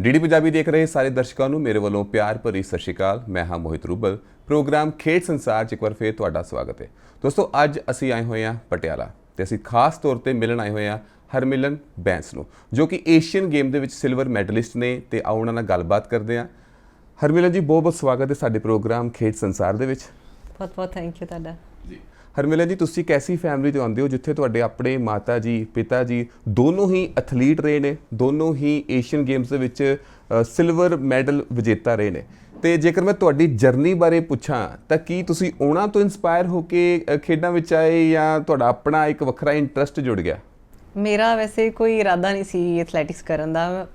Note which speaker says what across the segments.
Speaker 1: DD Punjabi ਦੇਖ ਰਹੇ ਸਾਰੇ ਦਰਸ਼ਕਾਂ ਨੂੰ ਮੇਰੇ ਵੱਲੋਂ ਪਿਆਰ ਭਰੀ ਸਤਿ ਸ਼੍ਰੀ ਅਕਾਲ। ਮੈਂ ਹਾਂ ਮੋਹਿਤ ਰੂਬਲ। ਪ੍ਰੋਗਰਾਮ ਖੇਡ ਸੰਸਾਰ 'ਚ ਇੱਕ ਵਾਰ ਫੇਰ ਤੁਹਾਡਾ ਸਵਾਗਤ ਹੈ। ਦੋਸਤੋ, ਅੱਜ ਅਸੀਂ ਆਏ ਹੋਏ ਹਾਂ ਪਟਿਆਲਾ ਤੇ ਅਸੀਂ ਖਾਸ ਤੌਰ ਤੇ ਮਿਲਣ ਆਏ ਹੋਏ ਹਾਂ ਹਰਮਿਲਨ ਬੈਂਸ ਨੂੰ, ਜੋ ਕਿ ਏਸ਼ੀਅਨ ਗੇਮ ਦੇ ਵਿੱਚ ਸਿਲਵਰ ਮੈਡਲਿਸਟ ਨੇ ਤੇ ਆਓ ਉਹਨਾਂ ਨਾਲ ਗੱਲਬਾਤ ਕਰਦੇ ਹਾਂ। ਹਰਮਿਲਨ ਜੀ ਬਹੁਤ ਬਹੁਤ ਸਵਾਗਤ ਹੈ ਸਾਡੇ ਪ੍ਰੋਗਰਾਮ ਖੇਡ ਸੰਸਾਰ ਦੇ ਵਿੱਚ।
Speaker 2: ਬਹੁਤ ਬਹੁਤ ਥੈਂਕ ਯੂ ਤੁਹਾਡਾ।
Speaker 1: ਹਰਮਿਲਨ ਜੀ, ਤੁਸੀਂ ਕੈਸੀ ਫੈਮਿਲੀ ਤੋਂ ਆਉਂਦੇ ਹੋ ਜਿੱਥੇ ਤੁਹਾਡੇ ਆਪਣੇ ਮਾਤਾ ਜੀ, ਪਿਤਾ ਜੀ ਦੋਨੋਂ ਹੀ ਐਥਲੀਟ ਰਹੇ ਨੇ, ਦੋਨੋਂ ਹੀ ਏਸ਼ੀਅਨ ਗੇਮਸ ਦੇ ਵਿੱਚ ਸਿਲਵਰ ਮੈਡਲ ਵਿਜੇਤਾ ਰਹੇ ਨੇ? ਤੇ ਜੇਕਰ ਮੈਂ ਤੁਹਾਡੀ ਜਰਨੀ ਬਾਰੇ ਪੁੱਛਾਂ, ਤਾਂ ਕੀ ਤੁਸੀਂ ਉਹਨਾਂ ਤੋਂ ਇਨਸਪਾਇਰ ਹੋ ਕੇ ਖੇਡਾਂ ਵਿੱਚ ਆਏ ਜਾਂ ਤੁਹਾਡਾ ਆਪਣਾ ਇੱਕ ਵੱਖਰਾ ਇੰਟਰਸਟ ਜੁੜ ਗਿਆ?
Speaker 2: ਮੇਰਾ ਵੈਸੇ ਕੋਈ ਇਰਾਦਾ ਨਹੀਂ ਸੀ ਐਥਲੈਟਿਕਸ ਕਰਨ ਦਾ।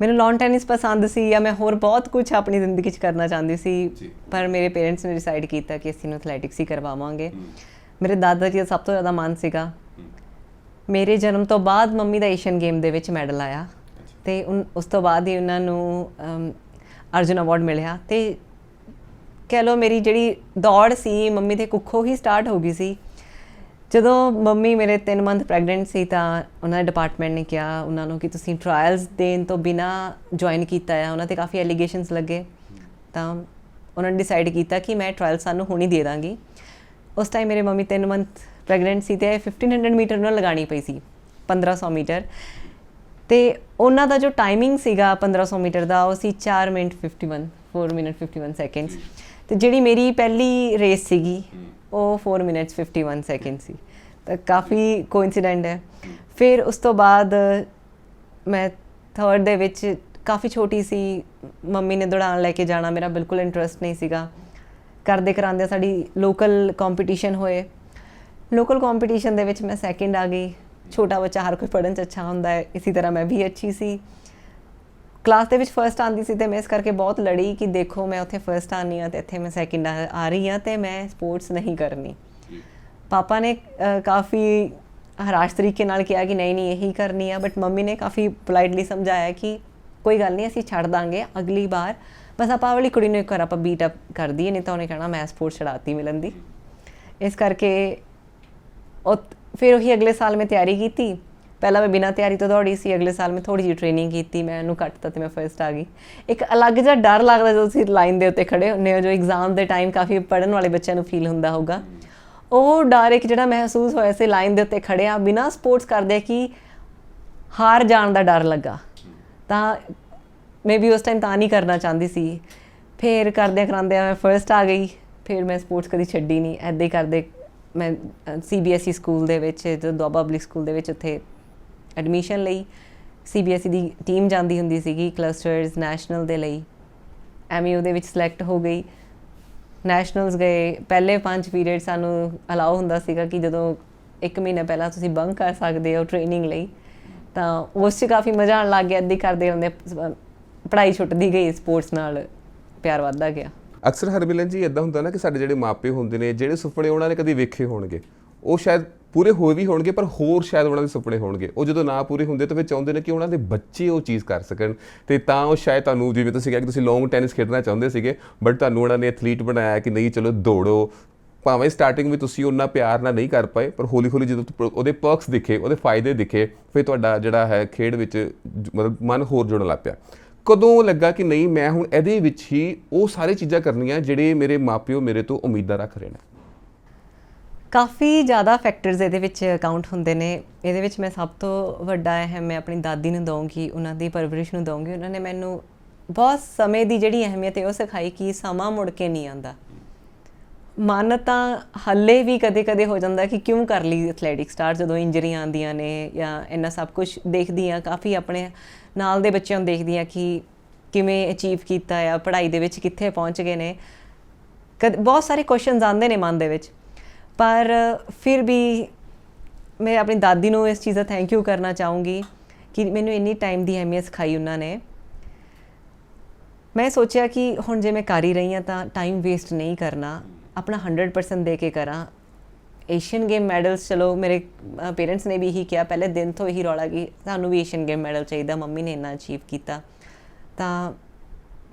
Speaker 2: ਮੈਨੂੰ ਲਾਨ ਟੈਨਿਸ ਪਸੰਦ ਸੀ ਜਾਂ ਮੈਂ ਹੋਰ ਬਹੁਤ ਕੁਝ ਆਪਣੀ ਜ਼ਿੰਦਗੀ 'ਚ ਕਰਨਾ ਚਾਹੁੰਦੀ ਸੀ। ਪਰ ਮੇਰੇ ਪੇਰੈਂਟਸ ਨੇ ਡਿਸਾਈਡ ਕੀਤਾ ਕਿ ਅਸੀਂ ਨੂੰ ਐਥਲੈਟਿਕਸ ਹੀ ਕਰਵਾਵਾਂਗੇ। ਮੇਰੇ ਦਾਦਾ ਜੀ ਦਾ ਸਭ ਤੋਂ ਜ਼ਿਆਦਾ ਮਨ ਸੀਗਾ। ਮੇਰੇ ਜਨਮ ਤੋਂ ਬਾਅਦ ਮੰਮੀ ਦਾ ਏਸ਼ੀਅਨ ਗੇਮ ਦੇ ਵਿੱਚ ਮੈਡਲ ਆਇਆ। ਤੇ ਉਸ ਤੋਂ ਬਾਅਦ ਹੀ ਉਹਨਾਂ ਨੂੰ ਅਰਜੁਨ ਅਵਾਰਡ ਮਿਲਿਆ। ਤੇ ਕਹਿ ਲਓ ਮੇਰੀ ਜਿਹੜੀ ਦੌੜ ਸੀ ਮੰਮੀ ਦੇ ਕੁੱਖੋਂ ਹੀ ਸਟਾਰਟ ਹੋ ਗਈ ਸੀ। ਜਦੋਂ ਮੰਮੀ ਮੇਰੇ 3 ਮੰਥ ਪ੍ਰੈਗਨੈਂਟ ਸੀ ਤਾਂ ਉਹਨਾਂ ਦੇ ਡਿਪਾਰਟਮੈਂਟ ਨੇ ਕਿਹਾ ਉਹਨਾਂ ਨੂੰ ਕਿ ਤੁਸੀਂ ਟ੍ਰਾਇਲਸ ਦੇਣ ਤੋਂ ਬਿਨਾ ਜੁਆਇਨ ਕੀਤਾ ਆ। ਉਹਨਾਂ ਤੇ ਕਾਫੀ ਐਲੀਗੇਸ਼ਨਸ ਲੱਗੇ। ਤਾਂ ਉਹਨਾਂ ਨੇ ਡਿਸਾਈਡ ਕੀਤਾ ਕਿ ਮੈਂ ਟ੍ਰਾਇਲ ਸਾਨੂੰ ਹੁਣੀ ਦੇ ਦਾਂਗੀ। ਉਸ ਟਾਈਮ ਮੇਰੇ ਮੰਮੀ 3 ਮੰਥ ਪ੍ਰੈਗਨੈਂਟ ਸੀ ਤੇ 1500 ਮੀਟਰ ਨਾਲ ਨੂੰ ਲਗਾਣੀ ਪਈ ਸੀ 1500 ਮੀਟਰ। ਤੇ ਉਹਨਾਂ ਦਾ ਜੋ ਟਾਈਮਿੰਗ ਸੀਗਾ 1500 ਮੀਟਰ ਦਾ, ਉਹ ਸੀ 4 ਮਿੰਟ 51 4 ਮਿੰਟ 51 ਸੈਕਿੰਡਸ ਤੇ ਜਿਹੜੀ ਮੇਰੀ ਪਹਿਲੀ ਰੇਸ ਸੀਗੀ ਉਹ 4 ਮਿੰਟਸ 51 ਸੈਕਿੰਡ ਸੀ। ਤਾਂ ਕਾਫੀ ਕੋਇਨਸੀਡੈਂਟ ਹੈ। ਫਿਰ ਉਸ ਤੋਂ ਬਾਅਦ ਮੈਂ ਥਰਡ ਦੇ ਵਿੱਚ ਕਾਫੀ ਛੋਟੀ ਸੀ, ਮੰਮੀ ਨੇ ਦੌੜਾਉਣ ਲੈ ਕੇ ਜਾਣਾ, ਮੇਰਾ ਬਿਲਕੁਲ ਇੰਟਰਸਟ ਨਹੀਂ ਸੀਗਾ। ਕਰਦੇ ਕਰਾਂਦੇ ਸਾਡੀ ਲੋਕਲ ਕੰਪੀਟੀਸ਼ਨ ਹੋਏ। ਲੋਕਲ ਕੰਪੀਟੀਸ਼ਨ ਦੇ ਵਿੱਚ ਮੈਂ ਸੈਕਿੰਡ ਆ ਗਈ। ਛੋਟਾ ਬੱਚਾ ਹਰ ਕੋਈ ਪੜ੍ਹਨ ਚ ਅੱਛਾ ਹੁੰਦਾ ਹੈ, ਇਸੇ ਤਰ੍ਹਾਂ ਮੈਂ ਵੀ ਅੱਛੀ ਸੀ। ਕਲਾਸ ਦੇ ਵਿੱਚ ਫਰਸਟ ਆਂਦੀ ਸੀ ਤੇ ਮੈਂ ਇਸ ਕਰਕੇ ਬਹੁਤ ਲੜੀ ਕਿ ਦੇਖੋ ਮੈਂ ਉੱਥੇ ਫਰਸਟ ਆਨੀ ਆ ਤੇ ਇੱਥੇ ਮੈਂ ਸੈਕਿੰਡ ਆ ਰਹੀ ਆ ਤੇ ਮੈਂ ਸਪੋਰਟਸ ਨਹੀਂ ਕਰਨੀ। ਪਾਪਾ ਨੇ ਕਾਫੀ ਹਰਾਸ਼ ਤਰੀਕੇ ਨਾਲ ਕਿਹਾ ਕਿ ਨਹੀਂ ਨਹੀਂ ਇਹੀ ਕਰਨੀ ਆ ਬਟ ਮੰਮੀ ਨੇ ਕਾਫੀ ਪੋਲਾਈਟਲੀ ਸਮਝਾਇਆ ਕਿ ਕੋਈ ਗੱਲ ਨਹੀਂ ਅਸੀਂ ਛੱਡ ਦਾਂਗੇ ਅਗਲੀ ਵਾਰ। ਬਸ ਆਪਾਂ ਵਾਲੀ ਕੁੜੀ ਨੂੰ ਇੱਕ ਵਾਰ ਆਪਾਂ ਬੀਟ ਅਪ ਕਰ ਦਈਏ ਨਹੀਂ ਤਾਂ ਉਹਨੇ ਕਹਿਣਾ ਮੈਂ ਸਪੋਰਟਸ ਛਡਾਤੀ ਮਿਲਣ ਦੀ। ਇਸ ਕਰਕੇ ਉਹ ਫਿਰ ਉਹੀ ਅਗਲੇ ਸਾਲ ਮੈਂ ਤਿਆਰੀ ਕੀਤੀ। ਪਹਿਲਾਂ ਮੈਂ ਬਿਨਾਂ ਤਿਆਰੀ ਤੋਂ ਦੌੜੀ ਸੀ, ਅਗਲੇ ਸਾਲ ਮੈਂ ਥੋੜੀ ਜਿਹੀ ਟ੍ਰੇਨਿੰਗ ਕੀਤੀ, ਮੈਂ ਇਹਨੂੰ ਕੱਟਤਾ ਤੇ ਮੈਂ ਫਰਸਟ ਆ ਗਈ। ਇੱਕ ਅਲੱਗ ਜਿਹਾ ਡਰ ਲੱਗਦਾ ਜਦੋਂ ਅਸੀਂ ਲਾਈਨ ਦੇ ਉੱਤੇ ਖੜੇ ਹੁੰਦੇ ਹੋ, ਜੋ ਐਗਜ਼ਾਮ ਦੇ ਟਾਈਮ ਕਾਫੀ ਪੜਨ ਵਾਲੇ ਬੱਚਿਆਂ ਨੂੰ ਫੀਲ ਹੁੰਦਾ ਹੋਊਗਾ। ਉਹ ਡਰ ਇੱਕ ਜਿਹੜਾ ਮਹਿਸੂਸ ਹੋਇਆ ਸੀ ਲਾਈਨ ਦੇ ਉੱਤੇ ਖੜਿਆ, ਬਿਨਾਂ ਸਪੋਰਟਸ ਕਰਦੇ ਕਿ ਹਾਰ ਜਾਣ ਦਾ ਡਰ ਲੱਗਾ। ਤਾਂ ਮੈਂ ਵੀ ਉਸ ਟਾਈਮ ਤਾਂ ਨਹੀਂ ਕਰਨਾ ਚਾਹੁੰਦੀ ਸੀ। ਫਿਰ ਕਰਦਿਆਂ ਕਰਾਂਦਿਆਂ ਮੈਂ ਫਰਸਟ ਆ ਗਈ, ਫਿਰ ਮੈਂ ਸਪੋਰਟਸ ਕਦੀ ਛੱਡੀ ਨਹੀਂ। ਐਦਾਂ ਹੀ ਕਰਦੇ ਮੈਂ ਸੀਬੀਐਸਈ ਸਕੂਲ ਦੇ ਵਿੱਚ ਜੋ ਦੁਆਬਾ ਪਬਲਿਕ ਸਕੂਲ ਦੇ ਵਿੱਚ ਉੱਥੇ ਐਡਮਿਸ਼ਨ ਲਈ ਸੀਬੀਐਸਈ ਦੀ ਟੀਮ ਜਾਂਦੀ ਹੁੰਦੀ ਸੀਗੀ ਕਲਸਟਰਸ ਨੈਸ਼ਨਲ ਦੇ ਲਈ। ਐਮਯੂ ਦੇ ਵਿੱਚ ਸਿਲੈਕਟ ਹੋ ਗਈ। ਨੈਸ਼ਨਲਸ ਗਏ, ਪਹਿਲੇ ਪੰਜ ਪੀਰੀਅਡ ਸਾਨੂੰ ਅਲਾਉ ਹੁੰਦਾ ਸੀਗਾ ਕਿ ਜਦੋਂ ਇੱਕ ਮਹੀਨਾ ਪਹਿਲਾਂ ਤੁਸੀਂ ਬੰਕ ਕਰ ਸਕਦੇ ਹੋ ਟ੍ਰੇਨਿੰਗ ਲਈ, ਤਾਂ ਉਸ 'ਚ ਕਾਫੀ ਮਜ਼ਾ ਆਉਣ ਲੱਗ ਗਿਆ ਅੱਧੀ ਕਰਦੇ ਹੁੰਦੇ ਪੜ੍ਹਾਈ ਛੁੱਟਦੀ ਗਈ ਸਪੋਰਟਸ ਨਾਲ ਪਿਆਰ ਵੱਧਦਾ ਗਿਆ।
Speaker 1: ਅਕਸਰ ਹਰਮਿਲਨ ਜੀ ਇਦਾਂ ਹੁੰਦਾ ਨਾ ਕਿ ਸਾਡੇ ਜਿਹੜੇ ਮਾਪੇ ਹੁੰਦੇ ਨੇ, ਜਿਹੜੇ ਸੁਪਨੇ ਉਹਨਾਂ ਨੇ ਕਦੀ ਵੇਖੇ ਹੋਣਗੇ। ਉਹ ਸ਼ਾਇਦ ਪੂਰੇ ਹੋਏ ਵੀ ਹੋਣਗੇ, ਪਰ ਹੋਰ ਸ਼ਾਇਦ ਉਹਨਾਂ ਦੇ ਸੁਪਨੇ ਹੋਣਗੇ। ਉਹ ਜਦੋਂ ਨਾ ਪੂਰੇ ਹੁੰਦੇ ਤਾਂ ਫਿਰ ਚਾਹੁੰਦੇ ਨੇ ਕਿ ਉਹਨਾਂ ਦੇ ਬੱਚੇ ਉਹ ਚੀਜ਼ ਕਰ ਸਕਣ। ਤੇ ਤਾਂ ਉਹ ਸ਼ਾਇਦ ਤੁਹਾਨੂੰ ਜਿਵੇਂ ਤੁਸੀਂ ਕਿਹਾ ਕਿ ਤੁਸੀਂ ਲੌਂਗ ਟੈਨਿਸ ਖੇਡਣਾ ਚਾਹੁੰਦੇ ਸੀਗੇ ਬਟ ਤੁਹਾਨੂੰ ਉਹਨਾਂ ਨੇ ਐਥਲੀਟ ਬਣਾਇਆ ਕਿ ਨਹੀਂ, ਚਲੋ ਦੌੜੋ। ਭਾਵੇਂ ਸਟਾਰਟਿੰਗ ਵਿੱਚ ਤੁਸੀਂ ਉਹਨਾਂ ਪਿਆਰ ਨਾਲ ਨਹੀਂ ਕਰ ਪਾਏ, ਪਰ ਹੌਲੀ ਹੌਲੀ ਜਦੋਂ ਉਹਦੇ ਪਰਕਸ ਦਿਖੇ, ਉਹਦੇ ਫਾਇਦੇ ਦਿਖੇ, ਫਿਰ ਤੁਹਾਡਾ ਜਿਹੜਾ ਹੈ ਖੇਡ ਵਿੱਚ ਜ- ਮਤਲਬ ਮਨ ਹੋਰ ਜੁੜਨ ਲੱਗ ਪਿਆ। ਕਦੋਂ ਲੱਗਾ ਕਿ ਨਹੀਂ, ਮੈਂ ਹੁਣ ਇਹਦੇ ਵਿੱਚ ਹੀ ਉਹ ਸਾਰੇ ਚੀਜ਼ਾਂ ਕਰਨੀਆਂ ਜਿਹੜੇ ਮੇਰੇ ਮਾਪਿਓ ਮੇਰੇ ਤੋਂ ਉਮੀਦਾਂ ਰੱਖ ਰਹੇ ਨੇ?
Speaker 2: ਕਾਫੀ ਜ਼ਿਆਦਾ ਫੈਕਟਰਸ ਇਹਦੇ ਵਿੱਚ ਅਕਾਊਂਟ ਹੁੰਦੇ ਨੇ। ਇਹਦੇ ਵਿੱਚ ਮੈਂ ਸਭ ਤੋਂ ਵੱਡਾ ਅਹਿਮ ਮੈਂ ਆਪਣੀ ਦਾਦੀ ਨੂੰ ਦਵਾਂਗੀ ਉਹਨਾਂ ਦੀ ਪਰਵਰਿਸ਼ ਨੂੰ ਦਵਾਂਗੀ ਉਹਨਾਂ ਨੇ ਮੈਨੂੰ ਬਹੁਤ ਸਮੇਂ ਦੀ ਜਿਹੜੀ ਅਹਿਮੀਅਤ ਹੈ, ਉਹ ਸਿਖਾਈ ਕਿ ਸਮਾਂ ਮੁੜ ਕੇ ਨਹੀਂ ਆਉਂਦਾ। ਮਨ ਤਾਂ ਹੱਲੇ ਵੀ ਕਦੇ-ਕਦੇ ਹੋ ਜਾਂਦਾ ਕਿ ਕਿਉਂ ਕਰ ਲਈ ਐਥਲੈਟਿਕ ਸਟਾਰ ਜਦੋਂ ਇੰਜਰੀਆਂ ਆਉਂਦੀਆਂ ਨੇ ਜਾਂ ਇੰਨਾ ਸਭ ਕੁਝ ਦੇਖਦੀ ਆ ਕਾਫੀ ਆਪਣੇ ਨਾਲ ਦੇ ਬੱਚਿਆਂ ਨੂੰ ਦੇਖਦੀ ਆ ਕਿ ਕਿਵੇਂ ਅਚੀਵ ਕੀਤਾ ਆ, ਪੜ੍ਹਾਈ ਦੇ ਵਿੱਚ ਕਿੱਥੇ ਪਹੁੰਚ ਗਏ ਨੇ। ਕਦ, ਬਹੁਤ ਸਾਰੇ ਕੁਐਸਚਨਸ ਆਉਂਦੇ ਨੇ ਮਨ ਦੇ ਵਿੱਚ। ਪਰ ਫਿਰ ਵੀ ਮੈਂ ਆਪਣੀ ਦਾਦੀ ਨੂੰ ਇਸ ਚੀਜ਼ ਦਾ ਥੈਂਕ ਯੂ ਕਰਨਾ ਚਾਹੂੰਗੀ ਕਿ ਮੈਨੂੰ ਇੰਨੀ ਟਾਈਮ ਦੀ ਅਹਿਮੀਅਤ ਸਿਖਾਈ ਉਹਨਾਂ ਨੇ। ਮੈਂ ਸੋਚਿਆ ਕਿ ਹੁਣ ਜੇ ਮੈਂ ਕਰ ਹੀ ਰਹੀ ਹਾਂ ਤਾਂ ਟਾਈਮ ਵੇਸਟ ਨਹੀਂ ਕਰਨਾ, ਆਪਣਾ 100% ਦੇ ਕੇ ਕਰਾਂ। ਏਸ਼ੀਅਨ ਗੇਮ ਮੈਡਲਸ ਚਲੋ ਮੇਰੇ ਪੇਰੈਂਟਸ ਨੇ ਵੀ ਇਹੀ ਕਿਹਾ, ਪਹਿਲੇ ਦਿਨ ਤੋਂ ਇਹੀ ਰੌਲਾ ਕਿ ਸਾਨੂੰ ਵੀ ਏਸ਼ੀਅਨ ਗੇਮ ਮੈਡਲ ਚਾਹੀਦਾ, ਮੰਮੀ ਨੇ ਇੰਨਾ ਅਚੀਵ ਕੀਤਾ। ਤਾਂ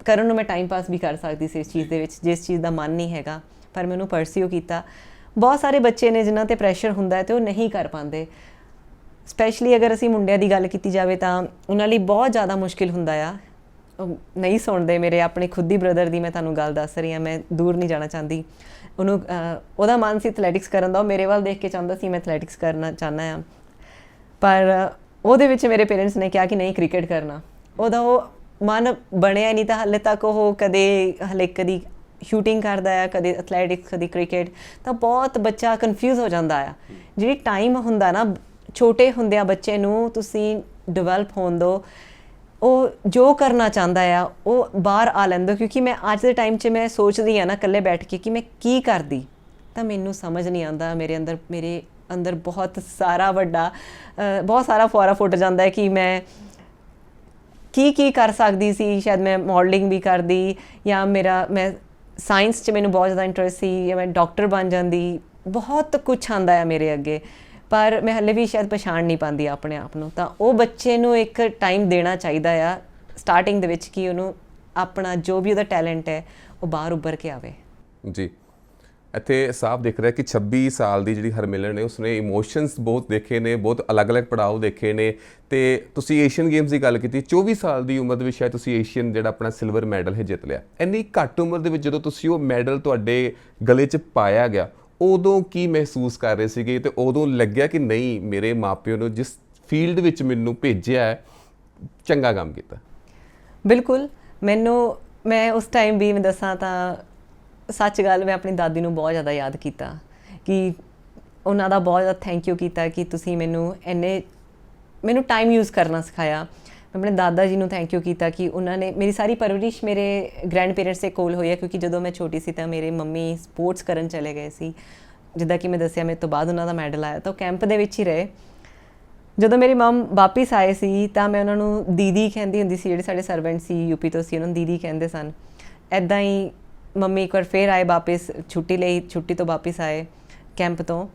Speaker 2: ਕਰਨ ਨੂੰ ਮੈਂ ਟਾਈਮ ਪਾਸ ਵੀ ਕਰ ਸਕਦੀ ਸੀ ਇਸ ਚੀਜ਼ ਦੇ ਵਿੱਚ, ਜਿਸ ਚੀਜ਼ ਦਾ ਮਨ ਨਹੀਂ ਹੈਗਾ, ਪਰ ਮੈਨੂੰ ਪਰਸਿਊ ਕੀਤਾ। ਬਹੁਤ ਸਾਰੇ ਬੱਚੇ ਨੇ ਜਿਨ੍ਹਾਂ ਤੇ ਪ੍ਰੈਸ਼ਰ ਹੁੰਦਾ ਹੈ ਤੇ ਉਹ ਨਹੀਂ ਕਰ ਪਾਉਂਦੇ। ਸਪੈਸ਼ਲੀ ਅਗਰ ਅਸੀਂ ਮੁੰਡਿਆਂ ਦੀ ਗੱਲ ਕੀਤੀ ਜਾਵੇ ਤਾਂ ਉਹਨਾਂ ਲਈ ਬਹੁਤ ਜ਼ਿਆਦਾ ਮੁਸ਼ਕਿਲ ਹੁੰਦਾ ਆ। ਉਹ ਨਹੀਂ ਸੁਣਦੇ ਮੇਰੇ ਆਪਣੇ ਖੁਦ ਹੀ ਬ੍ਰਦਰ ਦੀ ਮੈਂ ਤੁਹਾਨੂੰ ਗੱਲ ਦੱਸ ਰਹੀ ਹਾਂ, ਮੈਂ ਦੂਰ ਨਹੀਂ ਜਾਣਾ ਚਾਹੁੰਦੀ। ਉਹਨੂੰ ਉਹਦਾ ਮਨ ਸੀ ਐਥਲੈਟਿਕਸ ਕਰਨ ਦਾ, ਉਹ ਮੇਰੇ ਵੱਲ ਦੇਖ ਕੇ ਚਾਹੁੰਦਾ ਸੀ ਮੈਂ ਐਥਲੈਟਿਕਸ ਕਰਨਾ ਚਾਹਨਾ ਆ ਪਰ ਉਹਦੇ ਵਿੱਚ ਮੇਰੇ ਪੇਰੈਂਟਸ ਨੇ ਕਿਹਾ ਕਿ ਨਹੀਂ ਕ੍ਰਿਕਟ ਕਰਨਾ। ਉਹਦਾ ਉਹ ਮਨ ਬਣਿਆ ਨਹੀਂ ਤਾਂ ਹਾਲੇ ਤੱਕ ਉਹ ਕਦੇ, ਹਲੇ ਕਦੀ ਸ਼ੂਟਿੰਗ ਕਰਦਾ ਆ, ਕਦੇ ਐਥਲੈਟਿਕਸ ਕਦੀ ਕ੍ਰਿਕਟ ਤਾਂ ਬਹੁਤ ਬੱਚਾ ਕਨਫਿਊਜ਼ ਹੋ ਜਾਂਦਾ ਆ। ਜਿਹੜੀ ਟਾਈਮ ਹੁੰਦਾ ਨਾ, ਛੋਟੇ ਹੁੰਦਿਆਂ ਬੱਚੇ ਨੂੰ ਤੁਸੀਂ ਡਿਵੈਲਪ ਹੋਣ ਦਿਓ ਉਹ ਜੋ ਕਰਨਾ ਚਾਹੁੰਦਾ ਆ, ਉਹ ਬਾਹਰ ਆ ਲੈਂਦਾ ਕਿਉਂਕਿ ਮੈਂ ਅੱਜ ਦੇ ਟਾਈਮ 'ਚ ਮੈਂ ਸੋਚਦੀ ਆ ਨਾ ਇਕੱਲੇ ਬੈਠ ਕੇ ਕਿ ਮੈਂ ਕੀ ਕਰਦੀ। ਤਾਂ ਮੈਨੂੰ ਸਮਝ ਨਹੀਂ ਆਉਂਦਾ, ਮੇਰੇ ਅੰਦਰ ਮੇਰੇ ਅੰਦਰ ਬਹੁਤ ਸਾਰਾ ਵੱਡਾ ਬਹੁਤ ਸਾਰਾ ਫੁਆਰਾ ਫੁੱਟ ਜਾਂਦਾ ਹੈ ਕਿ ਮੈਂ ਕੀ ਕੀ ਕਰ ਸਕਦੀ ਸੀ, ਸ਼ਾਇਦ ਮੈਂ ਮਾਡਲਿੰਗ ਵੀ ਕਰਦੀ ਜਾਂ ਮੇਰਾ, ਮੈਂ ਸਾਇੰਸ 'ਚ ਮੈਨੂੰ ਬਹੁਤ ਜ਼ਿਆਦਾ ਇੰਟਰਸਟ ਸੀ, ਜਾਂ ਮੈਂ ਡਾਕਟਰ ਬਣ ਜਾਂਦੀ, ਬਹੁਤ ਕੁਝ ਆਂਦਾ ਹੈ ਮੇਰੇ ਅੱਗੇ। ਪਰ ਮੈਂ ਹਲੇ ਵੀ ਸ਼ਾਇਦ ਪਛਾਣ ਨਹੀਂ ਪਾਉਂਦੀ ਆਪਣੇ ਆਪ ਨੂੰ। ਤਾਂ ਉਹ ਬੱਚੇ ਨੂੰ ਇੱਕ ਟਾਈਮ ਦੇਣਾ ਚਾਹੀਦਾ ਆ ਸਟਾਰਟਿੰਗ ਦੇ ਵਿੱਚ ਕਿ ਉਹਨੂੰ ਆਪਣਾ ਜੋ ਵੀ ਉਹਦਾ ਟੈਲੈਂਟ ਹੈ, ਉਹ ਬਾਹਰ ਉੱਭਰ ਕੇ ਆਵੇ।
Speaker 1: ਜੀ। ਇੱਥੇ ਸਾਫ਼ ਦਿਖ ਰਿਹਾ ਕਿ 26 ਸਾਲ ਦੀ ਜਿਹੜੀ ਹਰਮਿਲਨ ਨੇ, ਉਸਨੇ ਇਮੋਸ਼ਨਸ ਬਹੁਤ ਦੇਖੇ ਨੇ, ਬਹੁਤ ਅਲੱਗ-ਅਲੱਗ ਪੜਾਅ ਦੇਖੇ ਨੇ। ਤੇ ਤੁਸੀਂ ਏਸ਼ੀਅਨ ਗੇਮਸ ਦੀ ਗੱਲ ਕੀਤੀ 24 ਸਾਲ ਦੀ ਉਮਰ ਦੇ ਵਿੱਚ ਸ਼ਾਇਦ ਤੁਸੀਂ ਏਸ਼ੀਅਨ ਜਿਹੜਾ ਆਪਣਾ ਸਿਲਵਰ ਮੈਡਲ ਹੈ ਜਿੱਤ ਲਿਆ। ਇੰਨੀ ਘੱਟ ਉਮਰ ਦੇ ਵਿੱਚ ਜਦੋਂ ਤੁਸੀਂ ਉਹ ਮੈਡਲ ਤੁਹਾਡੇ ਗਲੇ 'ਚ ਪਾਇਆ ਗਿਆ, ਉਦੋਂ ਕੀ ਮਹਿਸੂਸ ਕਰ ਰਹੇ ਸੀਗੇ ਤੇ ਉਦੋਂ ਲੱਗਿਆ ਕਿ ਨਹੀਂ, ਮੇਰੇ ਮਾਪਿਓ ਨੇ ਜਿਸ ਫੀਲਡ ਵਿੱਚ ਮੈਨੂੰ ਭੇਜਿਆ ਹੈ, ਚੰਗਾ ਕੰਮ ਕੀਤਾ?
Speaker 2: ਬਿਲਕੁਲ। ਮੈਨੂੰ, ਮੈਂ ਉਸ ਟਾਈਮ ਵੀ ਮੈਂ ਦੱਸਾਂ ਤਾਂ ਸੱਚ ਗੱਲ, ਮੈਂ ਆਪਣੀ ਦਾਦੀ ਨੂੰ ਬਹੁਤ ਜ਼ਿਆਦਾ ਯਾਦ ਕੀਤਾ ਕਿ ਉਹਨਾਂ ਦਾ ਬਹੁਤ ਜ਼ਿਆਦਾ ਥੈਂਕ ਯੂ ਕੀਤਾ ਕਿ ਤੁਸੀਂ ਮੈਨੂੰ ਇੰਨੇ, ਮੈਨੂੰ ਟਾਈਮ ਯੂਜ਼ ਕਰਨਾ ਸਿਖਾਇਆ। ਮੈਂ ਆਪਣੇ ਦਾਦਾ ਜੀ ਨੂੰ ਥੈਂਕ ਯੂ ਕੀਤਾ ਕਿ ਉਹਨਾਂ ਨੇ, ਮੇਰੀ ਸਾਰੀ ਪਰਵਰਿਸ਼ ਮੇਰੇ ਗ੍ਰੈਂਡ ਪੇਰੈਂਟਸ ਦੇ ਕੋਲ ਹੋਈ ਹੈ ਕਿਉਂਕਿ ਜਦੋਂ ਮੈਂ ਛੋਟੀ ਸੀ ਤਾਂ ਮੇਰੇ ਮੰਮੀ ਸਪੋਰਟਸ ਕਰਨ ਚਲੇ ਗਏ ਸੀ। ਜਿੱਦਾਂ ਕਿ ਮੈਂ ਦੱਸਿਆ, ਮੇਰੇ ਤੋਂ ਬਾਅਦ ਉਹਨਾਂ ਦਾ ਮੈਡਲ ਆਇਆ, ਤਾਂ ਉਹ ਕੈਂਪ ਦੇ ਵਿੱਚ ਹੀ ਰਹੇ। ਜਦੋਂ ਮੇਰੀ ਮਮ ਵਾਪਿਸ ਆਏ ਸੀ ਤਾਂ ਮੈਂ ਉਹਨਾਂ ਨੂੰ ਦੀਦੀ ਕਹਿੰਦੀ ਹੁੰਦੀ ਸੀ, ਜਿਹੜੇ ਸਾਡੇ ਸਰਵੈਂਟ ਸੀ ਯੂਪੀ ਤੋਂ ਸੀ, ਉਹਨਾਂ ਨੂੰ ਦੀਦੀ ਕਹਿੰਦੇ ਸਨ ਐਦਾਂ ਹੀ ਮੰਮੀ ਇੱਕ ਵਾਰ ਫੇਰ ਆਏ ਵਾਪਿਸ ਛੁੱਟੀ ਲਈ ਛੁੱਟੀ ਤੋਂ ਵਾਪਿਸ ਆਏ ਕੈਂਪ ਤੋਂ।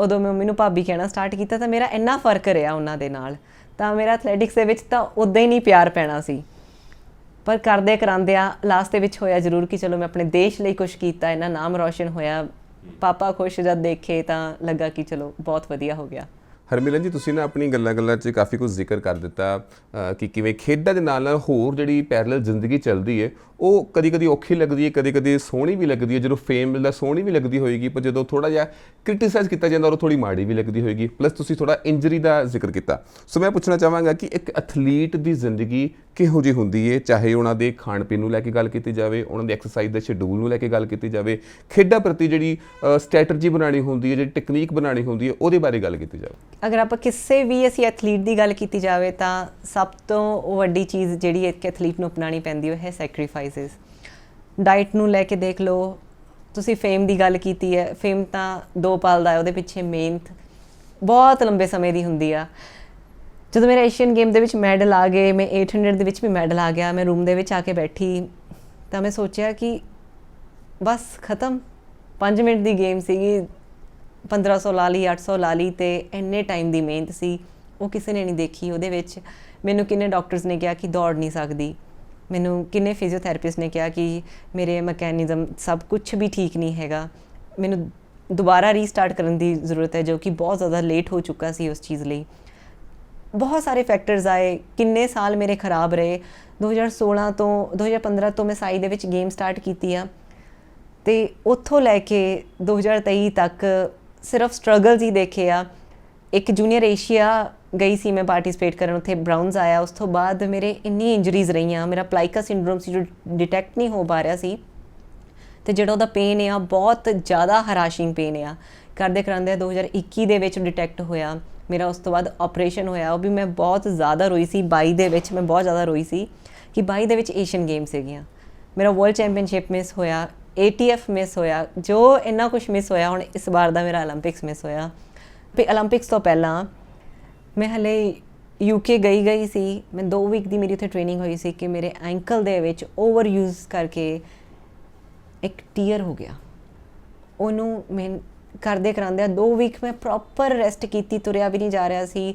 Speaker 2: ਉਦੋਂ ਮੈਂ ਮੰਮੀ ਨੂੰ ਭਾਬੀ ਕਹਿਣਾ ਸਟਾਰਟ ਕੀਤਾ ਤਾਂ ਮੇਰਾ ਇੰਨਾ ਫ਼ਰਕ ਰਿਹਾ ਉਹਨਾਂ ਦੇ ਨਾਲ। ਤਾਂ ਮੇਰਾ ਐਥਲੈਟਿਕਸ ਦੇ ਵਿੱਚ ਤਾਂ ਉਦਾਂ ਹੀ ਨਹੀਂ ਪਿਆਰ ਪੈਣਾ ਸੀ। ਪਰ ਕਰਦੇ ਕਰਾਂਦਿਆਂ ਲਾਸਟ ਦੇ ਵਿੱਚ ਹੋਇਆ ਜ਼ਰੂਰ ਕਿ ਚਲੋ ਮੈਂ ਆਪਣੇ ਦੇਸ਼ ਲਈ ਕੁਝ ਕੀਤਾ ਇਹਨਾਂ ਨਾਮ ਰੌਸ਼ਨ ਹੋਇਆ ਪਾਪਾ ਖੁਸ਼ ਜਦ ਦੇਖੇ ਤਾਂ ਲੱਗਾ ਕਿ ਚਲੋ ਬਹੁਤ ਵਧੀਆ ਹੋ ਗਿਆ।
Speaker 1: ਹਰਮਿਲਨ ਜੀ, ਤੁਸੀਂ ਨਾ ਆਪਣੀ ਗੱਲਾਂ-ਗੱਲਾਂ 'ਚ ਕਾਫੀ ਕੁਝ ਜ਼ਿਕਰ ਕਰ ਦਿੱਤਾ ਕਿ ਕਿਵੇਂ ਖੇਡਾਂ ਦੇ ਨਾਲ ਨਾਲ ਹੋਰ ਜਿਹੜੀ ਪੈਰਲਲ ਜ਼ਿੰਦਗੀ ਚੱਲਦੀ ਹੈ ਉਹ ਕਦੀ-ਕਦੀ ਔਖੀ ਲੱਗਦੀ ਹੈ ਕਦੀ-ਕਦੀ ਸੋਹਣੀ ਵੀ ਲੱਗਦੀ ਹੈ ਜਦੋਂ ਫੇਮ ਮਿਲਦਾ ਸੋਹਣੀ ਵੀ ਲੱਗਦੀ ਹੋਏਗੀ, ਪਰ ਜਦੋਂ ਥੋੜਾ ਜਿਹਾ ਕ੍ਰਿਟਿਸਾਈਜ਼ ਕੀਤਾ ਜਾਂਦਾ ਉਹ ਥੋੜੀ ਮਾੜੀ ਵੀ ਲੱਗਦੀ ਹੋਏਗੀ ਪਲੱਸ ਤੁਸੀਂ ਥੋੜਾ ਇੰਜਰੀ ਦਾ ਜ਼ਿਕਰ ਕੀਤਾ। ਸੋ ਮੈਂ ਪੁੱਛਣਾ ਚਾਹਾਂਗਾ ਕਿ ਇੱਕ ਐਥਲੀਟ ਦੀ ਜ਼ਿੰਦਗੀ ਕਿਹੋ ਜਿਹੀ ਹੁੰਦੀ ਹੈ ਚਾਹੇ ਉਹਨਾਂ ਦੇ ਖਾਣ ਪੀਣ ਨੂੰ ਲੈ ਕੇ ਗੱਲ ਕੀਤੀ ਜਾਵੇ, ਉਹਨਾਂ ਦੇ ਐਕਸਰਸਾਈਜ਼ ਦੇ ਸ਼ਡਿਊਲ ਨੂੰ ਲੈ ਕੇ ਗੱਲ ਕੀਤੀ ਜਾਵੇ, ਖੇਡਾਂ ਪ੍ਰਤੀ ਜਿਹੜੀ ਸਟ੍ਰੈਟਜੀ ਬਣਾਉਣੀ ਹੁੰਦੀ ਹੈ ਜਿਹੜੀ ਟੈਕਨੀਕ ਬਣਾਉਣੀ ਹੁੰਦੀ ਹੈ ਉਹਦੇ ਬਾਰੇ ਗੱਲ ਕੀਤੀ ਜਾਵੇ।
Speaker 2: ਅਗਰ ਆਪਾਂ ਕਿਸੇ ਵੀ ਅਸੀਂ ਐਥਲੀਟ ਦੀ ਗੱਲ ਕੀਤੀ ਜਾਵੇ ਤਾਂ ਸਭ ਤੋਂ ਵੱਡੀ ਚੀਜ਼ ਜਿਹੜੀ ਇੱਕ ਐਥਲੀਟ ਨੂੰ ਅਪਣਾਣੀ ਪੈਂਦੀ ਉਹ ਹੈ ਸੈਕਰੀਫਾਈਸਸ ਡਾਈਟ ਨੂੰ ਲੈ ਕੇ ਦੇਖ ਲਓ, ਤੁਸੀਂ ਫੇਮ ਦੀ ਗੱਲ ਕੀਤੀ ਹੈ ਫੇਮ ਤਾਂ ਦੋ ਪਲ ਦਾ ਹੈ, ਉਹਦੇ ਪਿੱਛੇ ਮਿਹਨਤ ਬਹੁਤ ਲੰਬੇ ਸਮੇਂ ਦੀ ਹੁੰਦੀ ਆ। ਜਦੋਂ ਮੇਰੇ ਏਸ਼ੀਅਨ ਗੇਮ ਦੇ ਵਿੱਚ ਮੈਡਲ ਆ ਗਏ, ਮੈਂ 800 ਦੇ ਵਿੱਚ ਵੀ ਮੈਡਲ ਆ ਗਿਆ, ਮੈਂ ਰੂਮ ਦੇ ਵਿੱਚ ਆ ਕੇ ਬੈਠੀ, ਤਾਂ ਮੈਂ ਸੋਚਿਆ ਕਿ ਬਸ ਖਤਮ। 5 ਮਿੰਟ ਦੀ ਗੇਮ ਸੀਗੀ 1500 ਲਾ ਲਈ 800 ਲਾ ਲਈ ਤੇ ਇੰਨੇ ਟਾਈਮ ਦੀ ਮਿਹਨਤ ਸੀ। ਉਹ ਕਿਸੇ ਨੇ ਨਹੀਂ ਦੇਖੀ ਉਹਦੇ ਵਿੱਚ। ਮੈਨੂੰ ਕਿੰਨੇ ਡਾਕਟਰਸ ਨੇ ਕਿਹਾ ਕਿ ਦੌੜ ਨਹੀਂ ਸਕਦੀ। ਮੈਨੂੰ ਕਿੰਨੇ ਫਿਜ਼ੀਓਥੈਰੇਪਿਸਟ ਨੇ ਕਿਹਾ ਕਿ ਮੇਰੇ ਮੈਕੈਨਿਜ਼ਮ ਸਭ ਕੁਝ ਵੀ ਠੀਕ ਨਹੀਂ ਹੈਗਾ। ਮੈਨੂੰ ਦੁਬਾਰਾ ਰੀਸਟਾਰਟ ਕਰਨ ਦੀ ਜ਼ਰੂਰਤ ਹੈ ਜੋ ਕਿ ਬਹੁਤ ਜ਼ਿਆਦਾ ਲੇਟ ਹੋ ਚੁੱਕਾ ਸੀ ਉਸ ਚੀਜ਼ ਲਈ। ਬਹੁਤ ਸਾਰੇ ਫੈਕਟਰਸ ਆਏ। ਕਿੰਨੇ ਸਾਲ ਮੇਰੇ ਖਰਾਬ ਰਹੇ? 2016 ਤੋਂ 2015 ਤੋਂ ਮੈਂ ਸਾਈ ਦੇ ਵਿੱਚ ਗੇਮ ਸਟਾਰਟ ਕੀਤੀ ਆ। ਤੇ ਉੱਥੋਂ ਲੈ ਕੇ 2023 ਤੱਕ ਸਿਰਫ ਸਟਰਗਲਸ ਹੀ ਦੇਖੇ ਆ। ਇੱਕ ਜੂਨੀਅਰ ਏਸ਼ੀਆ ਗਈ ਸੀ ਮੈਂ ਪਾਰਟਿਸਿਪੇਟ ਕਰਨ, ਉੱਥੇ ਬ੍ਰਾਊਨਸ ਆਇਆ। ਉਸ ਤੋਂ ਬਾਅਦ ਮੇਰੇ ਇੰਨੀ ਇੰਜਰੀਜ਼ ਰਹੀਆਂ, ਮੇਰਾ ਪਲਾਈਕਾ ਸਿੰਡਰੋਮ ਸੀ ਜੋ ਡਿਟੈਕਟ ਨਹੀਂ ਹੋ ਪਾ ਰਿਹਾ ਸੀ। ਤੇ ਜਿਹੜਾ ਉਹਦਾ ਪੇਨ ਆ, ਬਹੁਤ ਜ਼ਿਆਦਾ ਹਰਾਸ਼ਿੰਗ ਪੇਨ ਆ। ਕਰਦੇ ਕਰਾਂਦੇ 2021 ਦੇ ਵਿੱਚ ਡਿਟੈਕਟ ਹੋਇਆ। ਮੇਰਾ ਉਸ ਤੋਂ ਬਾਅਦ ਆਪਰੇਸ਼ਨ ਹੋਇਆ। ਉਹ ਵੀ ਮੈਂ ਬਹੁਤ ਜ਼ਿਆਦਾ ਰੋਈ ਸੀ। 22 ਦੇ ਵਿੱਚ ਮੈਂ ਬਹੁਤ ਜ਼ਿਆਦਾ ਰੋਈ ਸੀ ਕਿ 22 ਦੇ ਵਿੱਚ ਏਸ਼ੀਅਨ ਗੇਮਸ ਹੈਗੀਆਂ। ਮੇਰਾ ਵਰਲਡ ਚੈਂਪੀਅਨਸ਼ਿਪ ਮਿਸ ਹੋਇਆ। ATF ਮਿਸ ਹੋਇਆ, ਜੋ ਇੰਨਾ ਕੁਝ ਮਿਸ ਹੋਇਆ, ਹੁਣ ਇਸ ਵਾਰ ਦਾ ਮੇਰਾ 올림픽ਸ ਮਿਸ ਹੋਇਆ। ਤੇ 올림픽ਸ ਤੋਂ ਪਹਿਲਾਂ ਮੈਂ ਹਲੇ ਯੂਕੇ ਗਈ ਗਈ ਸੀ, ਮੈਂ 2 ਵੀਕ ਦੀ ਮੇਰੀ ਉੱਥੇ ਟ੍ਰੇਨਿੰਗ ਹੋਈ ਸੀ ਕਿ ਮੇਰੇ ਐਂਕਲ ਦੇ ਵਿੱਚ ਓਵਰ ਯੂਜ਼ ਕਰਕੇ ਇੱਕ ਟੀਅਰ ਹੋ ਗਿਆ। ਉਹਨੂੰ ਮੈਂ ਕਰਦੇ ਕਰਾਂਦੇ 2 ਵੀਕ ਮੈਂ ਪ੍ਰੋਪਰ ਰੈਸਟ ਕੀਤੀ, ਤੁਰਿਆ ਵੀ ਨਹੀਂ ਜਾ ਰਿਹਾ ਸੀ।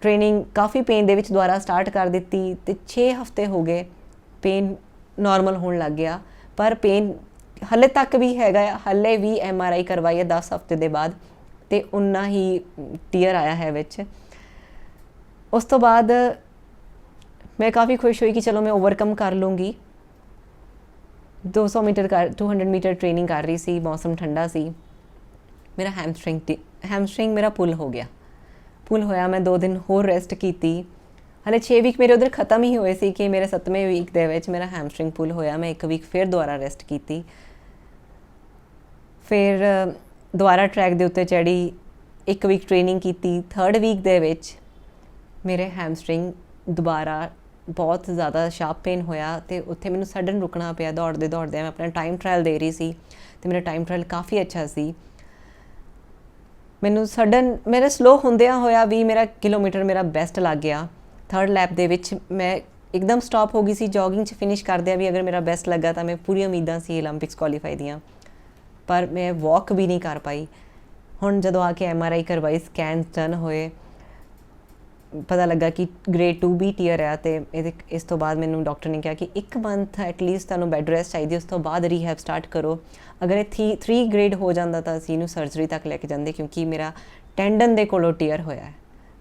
Speaker 2: ਟ੍ਰੇਨਿੰਗ ਕਾਫੀ ਪੇਨ ਦੇ ਵਿੱਚ ਦੁਬਾਰਾ ਸਟਾਰਟ ਕਰ ਦਿੱਤੀ ਤੇ 6 ਹਫ਼ਤੇ ਹੋ ਗਏ ਪੇਨ ਨਾਰਮਲ ਹੋਣ ਲੱਗ ਗਿਆ। ਪਰ ਪੇਨ ਹਲੇ ਤੱਕ ਵੀ ਹੈਗਾ ਆ, ਹਲੇ ਵੀ ਐਮ ਆਰ ਆਈ ਕਰਵਾਈ ਹੈ 10 ਹਫ਼ਤੇ ਦੇ ਬਾਅਦ ਤੇ ਉਨਾ ਹੀ ਟੀਅਰ ਆਇਆ ਹੈ ਵਿੱਚ। ਉਸ ਤੋਂ ਬਾਅਦ ਮੈਂ ਕਾਫੀ ਖੁਸ਼ ਹੋਈ ਕਿ ਚਲੋ ਮੈਂ ਓਵਰਕਮ ਕਰ ਲੂੰਗੀ। 200 ਮੀਟਰ ਕਰ 200 ਮੀਟਰ ਟ੍ਰੇਨਿੰਗ ਕਰ ਰਹੀ ਸੀ ਮੌਸਮ ਠੰਡਾ ਸੀ। ਮੇਰਾ ਹੈਮਸਟ੍ਰਿੰਗ ਹੈਮਸਟ੍ਰਿੰਗ ਮੇਰਾ ਪੁੱਲ ਹੋ ਗਿਆ। ਪੁੱਲ ਹੋਇਆ ਮੈਂ 2 ਦਿਨ ਹੋਰ ਰੈਸਟ ਕੀਤੀ। ਹਲੇ 6 ਵੀਕ ਮੇਰੇ ਉਧਰ ਖਤਮ ਹੀ ਹੋਏ ਸੀ ਕਿ ਮੇਰੇ 7ਵੇਂ ਵੀਕ ਦੇ ਵਿੱਚ ਮੇਰਾ ਹੈਮਸਟ੍ਰਿੰਗ ਪੁੱਲ ਹੋਇਆ, ਮੈਂ ਇੱਕ ਵੀਕ ਫਿਰ ਦੁਬਾਰਾ ਰੈਸਟ ਕੀਤੀ। ਫਿਰ ਦੁਬਾਰਾ ਟਰੈਕ ਦੇ ਉੱਤੇ ਚੜੀ ਇੱਕ ਵੀਕ ਟ੍ਰੇਨਿੰਗ ਕੀਤੀ। 3rd ਵੀਕ ਦੇ ਵਿੱਚ ਮੇਰੇ ਹੈਮਸਟ੍ਰਿੰਗ ਦੁਬਾਰਾ ਬਹੁਤ ਜ਼ਿਆਦਾ ਸ਼ਾਰਪ ਪੇਨ ਹੋਇਆ ਤੇ ਉੱਥੇ ਮੈਨੂੰ ਸਡਨ ਰੁਕਣਾ ਪਿਆ, ਦੌੜਦੇ ਦੌੜਦੇ ਮੈਂ ਆਪਣਾ ਟਾਈਮ ਟ੍ਰਾਇਲ ਦੇ ਰਹੀ ਸੀ ਤੇ ਮੇਰਾ ਟਾਈਮ ਟ੍ਰਾਇਲ ਕਾਫੀ ਅੱਛਾ ਸੀ। ਮੈਨੂੰ ਸਡਨ ਮੇਰਾ ਸਲੋ ਹੁੰਦਿਆਂ ਹੋਇਆ ਵੀ ਮੇਰਾ ਕਿਲੋਮੀਟਰ ਮੇਰਾ ਬੈਸਟ ਲੱਗ ਗਿਆ। ਥਰਡ ਲੈਪ ਦੇ ਵਿੱਚ ਮੈਂ ਇੱਕਦਮ ਸਟਾਪ ਹੋ ਗਈ ਸੀ ਜੋਗਿੰਗ 'ਚ ਫਿਨਿਸ਼ ਕਰਦਿਆਂ ਵੀ ਅਗਰ ਮੇਰਾ ਬੈਸਟ ਲੱਗਾ ਤਾਂ ਮੈਂ ਪੂਰੀ ਉਮੀਦਾਂ ਸੀ 올림픽ਸ ਕੁਆਲੀਫਾਈ ਦੀਆਂ। ਪਰ ਮੈਂ ਵਾਕ ਵੀ ਨਹੀਂ ਕਰ ਪਾਈ। ਹੁਣ ਜਦੋਂ ਆ ਕੇ ਐੱਮ ਆਰ ਆਈ ਕਰਵਾਈ ਸਕੈਨ ਡਨ ਹੋਏ, ਪਤਾ ਲੱਗਾ ਕਿ ਗ੍ਰੇਡ 2B ਟੀਅਰ ਆ ਤੇ ਇਹਦੇ ਇਸ ਤੋਂ ਬਾਅਦ ਮੈਨੂੰ ਡਾਕਟਰ ਨੇ ਕਿਹਾ ਕਿ ਇੱਕ ਮੰਥ ਐਟਲੀਸਟ ਤੁਹਾਨੂੰ ਬੈੱਡ ਰੈਸਟ ਚਾਹੀਦੀ ਉਸ ਤੋਂ ਬਾਅਦ ਰੀਹੈਬ ਸਟਾਰਟ ਕਰੋ। ਅਗਰ ਇਹ 3 ਗ੍ਰੇਡ ਹੋ ਜਾਂਦਾ ਤਾਂ ਅਸੀਂ ਇਹਨੂੰ ਸਰਜਰੀ ਤੱਕ ਲੈ ਕੇ ਜਾਂਦੇ ਕਿਉਂਕਿ ਮੇਰਾ ਟੈਂਡਨ ਦੇ ਕੋਲੋਂ ਟੀਅਰ ਹੋਇਆ ਹੈ।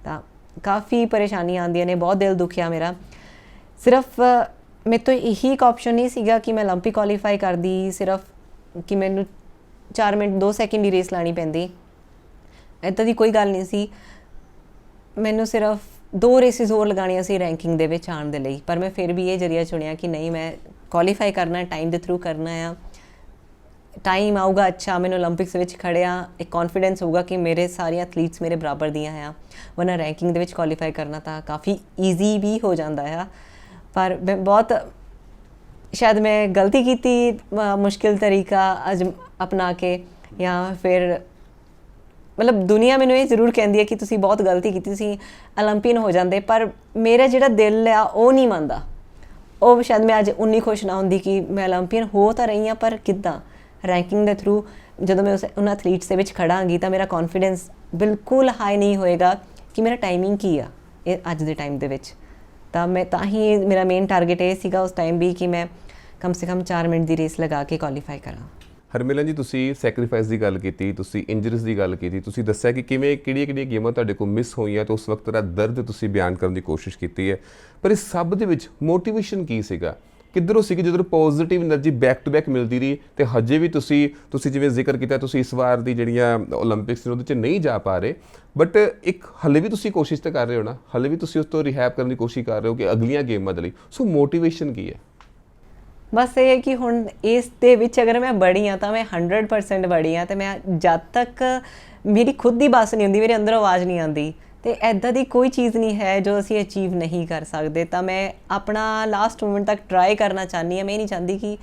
Speaker 2: ਤਾਂ ਕਾਫੀ ਪਰੇਸ਼ਾਨੀਆਂ ਆਉਂਦੀਆਂ ਨੇ ਬਹੁਤ ਦਿਲ ਦੁਖਿਆ ਮੇਰਾ ਸਿਰਫ ਅ, ਮੇਰੇ ਤੋਂ ਇਹੀ ਇੱਕ ਆਪਸ਼ਨ ਨਹੀਂ ਸੀਗਾ ਕਿ ਮੈਂ 올림픽 ਕੁਆਲੀਫਾਈ ਕਰਦੀ ਸਿਰਫ ਕਿ ਮੈਨੂੰ 4 ਮਿੰਟ 2 ਸੈਕਿੰਡ ਦੀ ਰੇਸ ਲਾਣੀ ਪੈਂਦੀ ਇੱਦਾਂ ਦੀ ਕੋਈ ਗੱਲ ਨਹੀਂ ਸੀ ਮੈਨੂੰ ਸਿਰਫ ਦੋ ਰੇਸਿਸ ਹੋਰ ਲਗਾਣੀਆਂ ਸੀ ਰੈਂਕਿੰਗ ਦੇ ਵਿੱਚ ਆਉਣ ਦੇ ਲਈ ਪਰ ਮੈਂ ਫਿਰ ਵੀ ਇਹ ਜਰੀਆ ਚੁਣਿਆ ਕਿ ਨਹੀਂ ਮੈਂ ਕੁਆਲੀਫਾਈ ਕਰਨਾ ਟਾਈਮ ਦੇ ਥਰੂ ਕਰਨਾ ਆ ਟਾਈਮ ਆਊਗਾ, ਅੱਛਾ, ਮੈਨੂੰ 올림픽ਸ ਵਿੱਚ ਖੜਿਆ, ਇੱਕ ਕੌਨਫੀਡੈਂਸ ਹੋਊਗਾ ਕਿ ਮੇਰੇ ਸਾਰੇ ਐਥਲੀਟਸ ਮੇਰੇ ਬਰਾਬਰ ਦੀਆਂ ਆ। ਵਰਨਾ ਰੈਂਕਿੰਗ ਦੇ ਵਿੱਚ ਕੁਆਲੀਫਾਈ ਕਰਨਾ ਤਾਂ ਕਾਫੀ ਈਜ਼ੀ ਵੀ ਹੋ ਜਾਂਦਾ ਆ। ਪਰ ਬਹੁਤ, ਸ਼ਾਇਦ ਮੈਂ ਗਲਤੀ ਕੀਤੀ ਮੁਸ਼ਕਿਲ ਤਰੀਕਾ ਅਜ ਅਪਣਾ ਕੇ, ਜਾਂ ਫਿਰ ਮਤਲਬ ਦੁਨੀਆ ਮੈਨੂੰ ਇਹ ਜ਼ਰੂਰ ਕਹਿੰਦੀ ਹੈ ਕਿ ਤੁਸੀਂ ਬਹੁਤ ਗਲਤੀ ਕੀਤੀ, ਤੁਸੀਂ 올림픽ਨ ਹੋ ਜਾਂਦੇ, ਪਰ ਮੇਰਾ ਜਿਹੜਾ ਦਿਲ ਆ, ਉਹ ਨਹੀਂ ਮੰਨਦਾ। ਉਹ ਸ਼ਾਇਦ ਮੈਂ ਅੱਜ ਉਨੀ ਖੁਸ਼ ਨਾ ਹੁੰਦੀ ਕਿ ਮੈਂ 올림픽ਨ ਹੋ ਤਾਂ ਰਹੀ ਆ ਪਰ ਕਿੱਦਾਂ? ਰੈਂਕਿੰਗ ਦੇ ਥਰੂ ਜਦੋਂ ਮੈਂ ਉਸ ਉਹਨਾਂ ਐਥਲੀਟਸ ਦੇ ਵਿੱਚ ਖੜਾਂਗੀ ਤਾਂ ਮੇਰਾ ਕੌਨਫੀਡੈਂਸ ਬਿਲਕੁਲ ਹਾਈ ਨਹੀਂ ਹੋਏਗਾ ਕਿ ਮੇਰਾ ਟਾਈਮਿੰਗ ਕੀ ਆ ਇਹ ਅੱਜ ਦੇ ਟਾਈਮ ਦੇ ਵਿੱਚ। ਤਾਂ ਮੈਂ ਤਾਂ ਹੀ ਮੇਰਾ ਮੇਨ ਟਾਰਗੇਟ ਇਹ ਸੀਗਾ ਉਸ ਟਾਈਮ ਵੀ ਕਿ ਮੈਂ ਕਮ ਸੇ ਕਮ 4 ਮਿੰਟ ਦੀ ਰੇਸ ਲਗਾ ਕੇ ਕੁਆਲੀਫਾਈ ਕਰਾਂ।
Speaker 1: ਹਰਮਿਲਨ ਜੀ, ਤੁਸੀਂ ਸੈਕਰੀਫਾਈਸ ਦੀ ਗੱਲ ਕੀਤੀ, ਤੁਸੀਂ ਇੰਜਰੀਜ਼ ਦੀ ਗੱਲ ਕੀਤੀ, ਤੁਸੀਂ ਦੱਸਿਆ ਕਿ ਕਿਵੇਂ ਕਿਹੜੀਆਂ ਕਿਹੜੀਆਂ ਗੇਮਾਂ ਤੁਹਾਡੇ ਕੋਲ ਮਿਸ ਹੋਈਆਂ ਤੇ ਉਸ ਵਕਤ ਦਾ ਦਰਦ ਤੁਸੀਂ ਬਿਆਨ ਕਰਨ ਦੀ ਕੋਸ਼ਿਸ਼ ਕੀਤੀ ਹੈ। ਪਰ ਇਸ ਸਭ ਦੇ ਵਿੱਚ ਮੋਟੀਵੇਸ਼ਨ ਕੀ ਸੀਗਾ? ਕਿੱਧਰੋਂ ਸੀ ਕਿ ਜਦੋਂ positive energy back to back ਮਿਲਦੀ ਰਹੀ ਤੇ ਹਜੇ ਵੀ ਤੁਸੀਂ ਤੁਸੀਂ ਜਿਵੇਂ ਜ਼ਿਕਰ ਕੀਤਾ, ਤੁਸੀਂ ਇਸ ਵਾਰ ਦੀ ਜਿਹੜੀਆਂ 올림픽ਸ ਨੇ ਉਹਦੇ 'ਚ ਨਹੀਂ ਜਾ ਪਾ ਰਹੇ। ਬਟ ਇੱਕ ਹਲੇ ਵੀ ਤੁਸੀਂ ਕੋਸ਼ਿਸ਼ ਤਾਂ ਕਰ ਰਹੇ ਹੋ ਨਾ, ਹਲੇ ਵੀ ਤੁਸੀਂ ਉਸ ਤੋਂ ਰਿਹੈਬ ਕਰਨ ਦੀ ਕੋਸ਼ਿਸ਼ ਕਰ ਰਹੇ ਹੋ ਕਿ ਅਗਲੀਆਂ ਗੇਮਾਂ ਦੇ ਲਈ। ਸੋ ਮੋਟੀਵੇਸ਼ਨ ਕੀ ਹੈ?
Speaker 2: ਬਸ ਇਹ ਹੈ ਕਿ ਹੁਣ ਇਸ ਦੇ ਵਿੱਚ ਅਗਰ ਮੈਂ ਬੜੀ ਹਾਂ ਤਾਂ ਮੈਂ 100% ਬੜੀ ਹਾਂ ਤੇ ਮੈਂ ਜਦ ਤੱਕ ਮੇਰੀ ਖੁਦ ਦੀ ਬਾਸ ਨਹੀਂ ਹੁੰਦੀ, ਮੇਰੇ ਅੰਦਰ ਆਵਾਜ਼ ਨਹੀਂ ਆਉਂਦੀ। ਤੇ ਐਦਾਂ ਦੀ ਕੋਈ ਚੀਜ਼ ਨਹੀਂ ਹੈ ਜੋ ਅਸੀਂ ਅਚੀਵ ਨਹੀਂ ਕਰ ਸਕਦੇ। ਤਾਂ ਮੈਂ ਆਪਣਾ ਲਾਸਟ ਮੂਮੈਂਟ ਤੱਕ ਟਰਾਈ ਕਰਨਾ ਚਾਹਨੀ ਹਾਂ। ਮੈਂ ਇਹ ਨਹੀਂ ਚਾਹੁੰਦੀ ਕਿ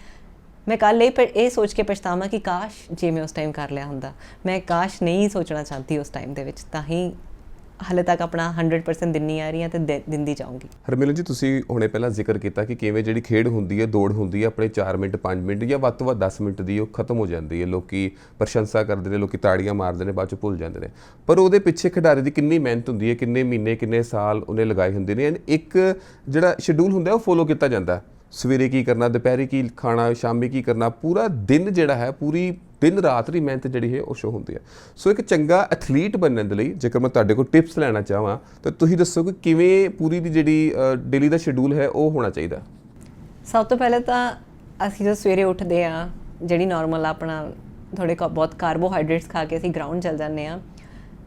Speaker 2: ਮੈਂ ਕੱਲ ਇਹ ਪ- ਇਹ ਸੋਚ ਕੇ ਪਛਤਾਵਾਂ ਕਿ ਕਾਸ਼ ਜੇ ਮੈਂ ਉਸ ਟਾਈਮ ਕਰ ਲਿਆ ਹੁੰਦਾ। ਮੈਂ ਕਾਸ਼ ਨਹੀਂ ਸੋਚਣਾ ਚਾਹਤੀ ਉਸ ਟਾਈਮ ਦੇ ਵਿੱਚ। ਤਾਂ ਹੀ ਹਲੇ ਤੱਕ ਆਪਣਾ 100% ਦਿੰਨੀ ਆ ਰਹੀ ਹਾਂ ਤੇ ਦਿੰਦੀ ਜਾਊਂਗੀ।
Speaker 1: ਹਰਮਿਲਨ ਜੀ, ਤੁਸੀਂ ਹੁਣੇ ਪਹਿਲਾਂ ਜ਼ਿਕਰ ਕੀਤਾ ਕਿ ਕਿਵੇਂ ਜਿਹੜੀ ਖੇਡ ਹੁੰਦੀ ਹੈ, ਦੌੜ ਹੁੰਦੀ ਹੈ, ਆਪਣੇ 4 ਮਿੰਟ 5 ਮਿੰਟ ਜਾਂ ਵੱਧ ਤੋਂ ਵੱਧ 10 ਮਿੰਟ ਦੀ ਉਹ ਖਤਮ ਹੋ ਜਾਂਦੀ ਹੈ। ਲੋਕੀ ਪ੍ਰਸ਼ੰਸਾ ਕਰਦੇ ਨੇ, ਲੋਕੀ ਤਾੜੀਆਂ ਮਾਰਦੇ ਨੇ, ਬਾਅਦ ਚ ਭੁੱਲ ਜਾਂਦੇ ਨੇ। ਪਰ ਉਹਦੇ ਪਿੱਛੇ ਖਿਡਾਰੀ ਦੀ ਕਿੰਨੀ ਮਿਹਨਤ ਹੁੰਦੀ ਹੈ, ਕਿੰਨੇ ਮਹੀਨੇ, ਕਿੰਨੇ ਸਾਲ ਉਹਨੇ ਲਗਾਏ ਹੁੰਦੇ ਨੇ। And ਇੱਕ ਜਿਹੜਾ ਸ਼ਡਿਊਲ ਹੁੰਦਾ, ਉਹ ਫੋਲੋ ਕੀਤਾ ਜਾਂਦਾ। ਸਵੇਰੇ ਕੀ ਕਰਨਾ, ਦੁਪਹਿਰੇ ਕੀ ਖਾਣਾ, ਸ਼ਾਮੀ ਕੀ ਕਰਨਾ, ਪੂਰਾ ਦਿਨ ਜਿਹੜਾ ਹੈ, ਪੂਰੀ ਦਿਨ ਰਾਤ ਦੀ ਮਿਹਨਤ ਜਿਹੜੀ ਹੈ ਉਹ ਸ਼ੋ ਹੁੰਦੀ ਹੈ। ਸੋ ਇੱਕ ਚੰਗਾ ਐਥਲੀਟ ਬਣਨ ਦੇ ਲਈ ਜੇਕਰ ਮੈਂ ਤੁਹਾਡੇ ਕੋਲ ਟਿਪਸ ਲੈਣਾ ਚਾਹਾਂ, ਤਾਂ ਤੁਸੀਂ ਦੱਸੋ ਕਿ ਕਿਵੇਂ ਪੂਰੀ ਦੀ ਜਿਹੜੀ ਡੇਲੀ ਦਾ ਸ਼ਡਿਊਲ ਹੈ ਉਹ ਹੋਣਾ ਚਾਹੀਦਾ?
Speaker 2: ਸਭ ਤੋਂ ਪਹਿਲਾਂ ਤਾਂ ਅਸੀਂ ਜਦੋਂ ਸਵੇਰੇ ਉੱਠਦੇ ਆ ਜਿਹੜੀ ਨਾਰਮਲ ਆਪਣਾ ਥੋੜੇ ਬਹੁਤ ਕਾਰਬੋਹਾਈਡਰੇਟਸ ਖਾ ਕੇ ਅਸੀਂ ਗਰਾਊਂਡ ਚੱਲ ਜਾਂਦੇ ਆ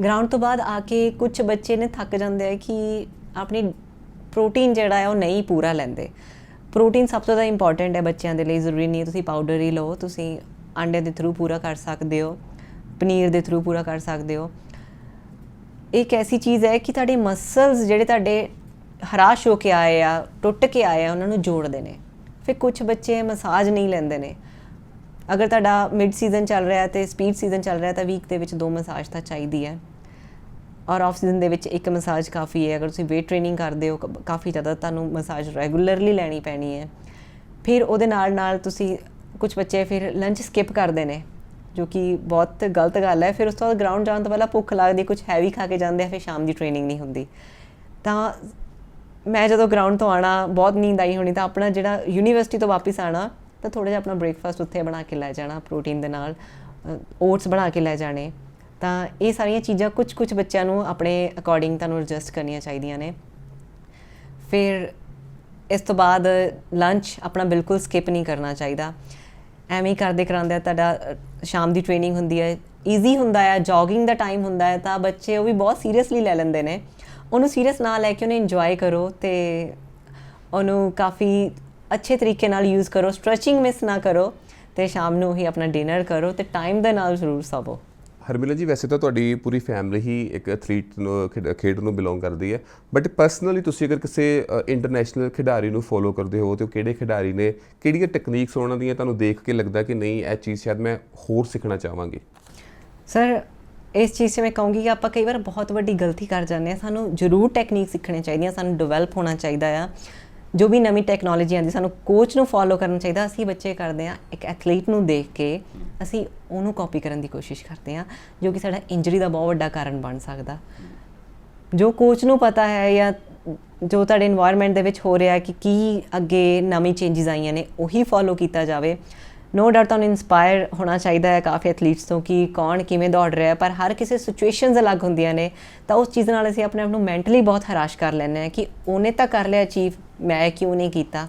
Speaker 2: ਗਰਾਊਂਡ ਤੋਂ ਬਾਅਦ ਆ ਕੇ ਕੁਝ ਬੱਚੇ ਨੇ ਥੱਕ ਜਾਂਦੇ ਆ ਕਿ ਆਪਣੀ ਪ੍ਰੋਟੀਨ ਜਿਹੜਾ ਹੈ ਉਹ ਨਹੀਂ ਪੂਰਾ ਲੈਂਦੇ। ਪ੍ਰੋਟੀਨ ਸਭ ਤੋਂ ਜ਼ਿਆਦਾ ਇੰਪੋਰਟੈਂਟ ਹੈ ਬੱਚਿਆਂ ਦੇ ਲਈ, ਜ਼ਰੂਰੀ ਨਹੀਂ ਹੈ, ਤੁਸੀਂ ਪਾਊਡਰ ਹੀ ਲਓ, ਤੁਸੀਂ ਆਂਡੇ ਦੇ ਥਰੂ ਪੂਰਾ ਕਰ ਸਕਦੇ ਹੋ, ਪਨੀਰ ਦੇ ਥਰੂ ਪੂਰਾ ਕਰ ਸਕਦੇ ਹੋ। ਇੱਕ ਐਸੀ ਚੀਜ਼ ਹੈ ਕਿ ਤੁਹਾਡੇ ਮਸਲਸ ਜਿਹੜੇ ਤੁਹਾਡੇ ਹਰਾਸ਼ ਹੋ ਕੇ ਆਏ ਆ, ਟੁੱਟ ਕੇ ਆਏ ਆ, ਉਹਨਾਂ ਨੂੰ ਜੋੜਦੇ ਨੇ। ਫਿਰ ਕੁਝ ਬੱਚੇ ਮਸਾਜ ਨਹੀਂ ਲੈਂਦੇ ਨੇ। ਅਗਰ ਤੁਹਾਡਾ ਮਿਡ ਸੀਜ਼ਨ ਚੱਲ ਰਿਹਾ ਹੈ ਤੇ ਸਪੀਡ ਸੀਜ਼ਨ ਚੱਲ ਰਿਹਾ, ਤਾਂ ਵੀਕ ਦੇ ਵਿੱਚ ਦੋ ਮਸਾਜ ਤਾਂ ਚਾਹੀਦੀ ਹੈ। ਔਰ ਆਫ ਸੀਜ਼ਨ ਦੇ ਵਿੱਚ ਇੱਕ ਮਸਾਜ ਕਾਫੀ ਹੈ। ਅਗਰ ਤੁਸੀਂ weight ਟ੍ਰੇਨਿੰਗ ਕਰਦੇ ਹੋ, ਕ- ਕਾਫੀ ਜ਼ਿਆਦਾ ਤੁਹਾਨੂੰ ਮਸਾਜ ਰੈਗੂਲਰਲੀ ਲੈਣੀ ਪੈਣੀ ਹੈ। ਫਿਰ ਉਹਦੇ ਨਾਲ ਨਾਲ ਤੁਸੀਂ ਕੁਝ ਬੱਚੇ ਫਿਰ ਲੰਚ ਸਕਿਪ ਕਰਦੇ ਨੇ, ਜੋ ਕਿ ਬਹੁਤ ਗਲਤ ਗੱਲ ਹੈ। ਫਿਰ ਉਸ ਤੋਂ ਬਾਅਦ ਗਰਾਊਂਡ ਜਾਣ ਤੋਂ ਪਹਿਲਾਂ ਭੁੱਖ ਲੱਗਦੀ, ਕੁਝ ਹੈਵੀ ਖਾ ਕੇ ਜਾਂਦੇ ਆ, ਫਿਰ ਸ਼ਾਮ ਦੀ ਟ੍ਰੇਨਿੰਗ ਨਹੀਂ ਹੁੰਦੀ। ਤਾਂ ਮੈਂ ਜਦੋਂ ਗਰਾਊਂਡ ਤੋਂ ਆਣਾ ਬਹੁਤ ਨੀਂਦ ਆਈ ਹੋਣੀ, ਤਾਂ ਆਪਣਾ ਜਿਹੜਾ ਯੂਨੀਵਰਸਿਟੀ ਤੋਂ ਵਾਪਸ ਆਣਾ ਤਾਂ ਥੋੜਾ ਜਿਹਾ ਆਪਣਾ ਬ੍ਰੇਕਫਾਸਟ ਉੱਥੇ ਬਣਾ ਕੇ ਲੈ ਜਾਣਾ ਪ੍ਰੋਟੀਨ ਦੇ ਨਾਲ ਓਟਸ ਬਣਾ ਕੇ ਲੈ ਜਾਣੇ। ਤਾਂ ਇਹ ਸਾਰੀਆਂ ਚੀਜ਼ਾਂ ਕੁਝ ਕੁਝ ਬੱਚਿਆਂ ਨੂੰ ਆਪਣੇ ਅਕੋਰਡਿੰਗ ਤੁਹਾਨੂੰ ਐਡਜਸਟ ਕਰਨੀਆਂ ਚਾਹੀਦੀਆਂ ਨੇ। ਫਿਰ ਇਸ ਤੋਂ ਬਾਅਦ ਲੰਚ ਆਪਣਾ ਬਿਲਕੁਲ ਸਕਿਪ ਨਹੀਂ ਕਰਨਾ ਚਾਹੀਦਾ। ਐਵੇਂ ਹੀ ਕਰਦੇ ਕਰਾਉਂਦੇ ਤੁਹਾਡਾ ਸ਼ਾਮ ਦੀ ਟ੍ਰੇਨਿੰਗ ਹੁੰਦੀ ਹੈ। ਈਜ਼ੀ ਹੁੰਦਾ ਹੈ ਜੋਗਿੰਗ ਦਾ ਟਾਈਮ ਹੁੰਦਾ ਹੈ, ਤਾਂ ਬੱਚੇ ਉਹ ਵੀ ਬਹੁਤ ਸੀਰੀਅਸਲੀ ਲੈ ਲੈਂਦੇ ਨੇ। ਉਹਨੂੰ ਸੀਰੀਅਸ ਨਾ ਲੈ ਕੇ ਉਹਨੂੰ ਇੰਜੋਏ ਕਰੋ ਤੇ ਉਹਨੂੰ ਕਾਫੀ ਅੱਛੇ ਤਰੀਕੇ ਨਾਲ ਯੂਜ਼ ਕਰੋ। ਸਟ੍ਰੈਚਿੰਗ ਮਿਸ ਨਾ ਕਰੋ ਤੇ ਸ਼ਾਮ ਨੂੰ ਹੀ ਆਪਣਾ ਡਿਨਰ ਕਰੋ ਤੇ ਟਾਈਮ ਦੇ ਨਾਲ ਜ਼ਰੂਰ ਸੌਵੋ।
Speaker 1: ਹਰਮਿਲਾ ਜੀ, ਵੈਸੇ ਤਾਂ ਤੁਹਾਡੀ ਪੂਰੀ ਫੈਮਿਲੀ ਹੀ ਇੱਕ ਐਥਲੀਟ ਨੂੰ, ਖੇਡ- ਖੇਡ ਨੂੰ ਬਿਲੋਂਗ ਕਰਦੀ ਹੈ ਬਟ ਪਰਸਨਲੀ ਤੁਸੀਂ ਅਗਰ ਕਿਸੇ ਇੰਟਰਨੈਸ਼ਨਲ ਖਿਡਾਰੀ ਨੂੰ ਫੋਲੋ ਕਰਦੇ ਹੋ ਤੇ ਉਹ ਕਿਹੜੇ ਖਿਡਾਰੀ ਨੇ, ਕਿਹੜੀਆਂ ਟੈਕਨੀਕਸ ਉਹਨਾਂ ਦੀਆਂ ਤੁਹਾਨੂੰ ਦੇਖ ਕੇ ਲੱਗਦਾ ਕਿ ਨਹੀਂ, ਇਹ ਚੀਜ਼ ਸ਼ਾਇਦ ਮੈਂ ਹੋਰ ਸਿੱਖਣਾ ਚਾਹਾਂਗੀ?
Speaker 2: ਸਰ ਇਸ ਚੀਜ਼ 'ਚ ਮੈਂ ਕਹੂੰਗੀ ਕਿ ਆਪਾਂ ਕਈ ਵਾਰ ਬਹੁਤ ਵੱਡੀ ਗਲਤੀ ਕਰ ਜਾਂਦੇ ਹਾਂ, ਸਾਨੂੰ ਜ਼ਰੂਰ ਟੈਕਨੀਕ ਸਿੱਖਣੀ ਚਾਹੀਦੀਆਂ ਸਾਨੂੰ ਡਿਵੈਲਪ ਹੋਣਾ ਚਾਹੀਦਾ ਆ, ਜੋ ਵੀ ਨਵੀਂ ਟੈਕਨੋਲੋਜੀ ਆਉਂਦੀ, ਸਾਨੂੰ ਕੋਚ ਨੂੰ ਫੋਲੋ ਕਰਨਾ ਚਾਹੀਦਾ, ਅਸੀਂ ਬੱਚੇ ਕਰਦੇ ਆ ਇੱਕ ਐਥਲੀਟ ਨੂੰ ਦੇਖ ਕੇ ਅਸੀਂ ਉਹਨੂੰ ਕਾਪੀ ਕਰਨ ਦੀ ਕੋਸ਼ਿਸ਼ ਕਰਦੇ ਆ ਜੋ ਕਿ ਸਾਡਾ ਇੰਜਰੀ ਦਾ ਬਹੁਤ ਵੱਡਾ ਕਾਰਨ ਬਣ ਸਕਦਾ। ਜੋ ਕੋਚ ਨੂੰ ਪਤਾ ਹੈ ਜਾਂ ਜੋ ਤੁਹਾਡੇ এনवायरमेंट ਦੇ ਵਿੱਚ ਹੋ ਰਿਹਾ ਹੈ ਕਿ ਕੀ ਅੱਗੇ ਨਵੀਂ ਚੇਂਜਸ ਆਈਆਂ ਨੇ, ਉਹੀ ਫੋਲੋ ਕੀਤਾ ਜਾਵੇ। ਨੋ ਡਾਊਟ ਤੁਹਾਨੂੰ ਇਨਸਪਾਇਰ ਹੋਣਾ ਚਾਹੀਦਾ ਹੈ ਕਾਫੀ ਐਥਲੀਟਸ ਤੋਂ ਕਿ ਕੌਣ ਕਿਵੇਂ ਦੌੜ ਰਿਹਾ ਪਰ ਹਰ ਕਿਸੇ ਸਿਚੁਏਸ਼ਨਸ ਅਲੱਗ ਹੁੰਦੀਆਂ ਨੇ, ਤਾਂ ਉਸ ਚੀਜ਼ ਨਾਲ ਅਸੀਂ ਆਪਣੇ ਆਪ ਨੂੰ ਮੈਂਟਲੀ ਬਹੁਤ ਹਰਾਸ਼ ਕਰ ਲੈਂਦੇ ਆ ਕਿ ਉਹਨੇ ਤਾਂ ਕਰ ਲਿਆ ਅਚੀਵ ਮੈਂ ਕਿਉਂ ਨਹੀਂ ਕੀਤਾ।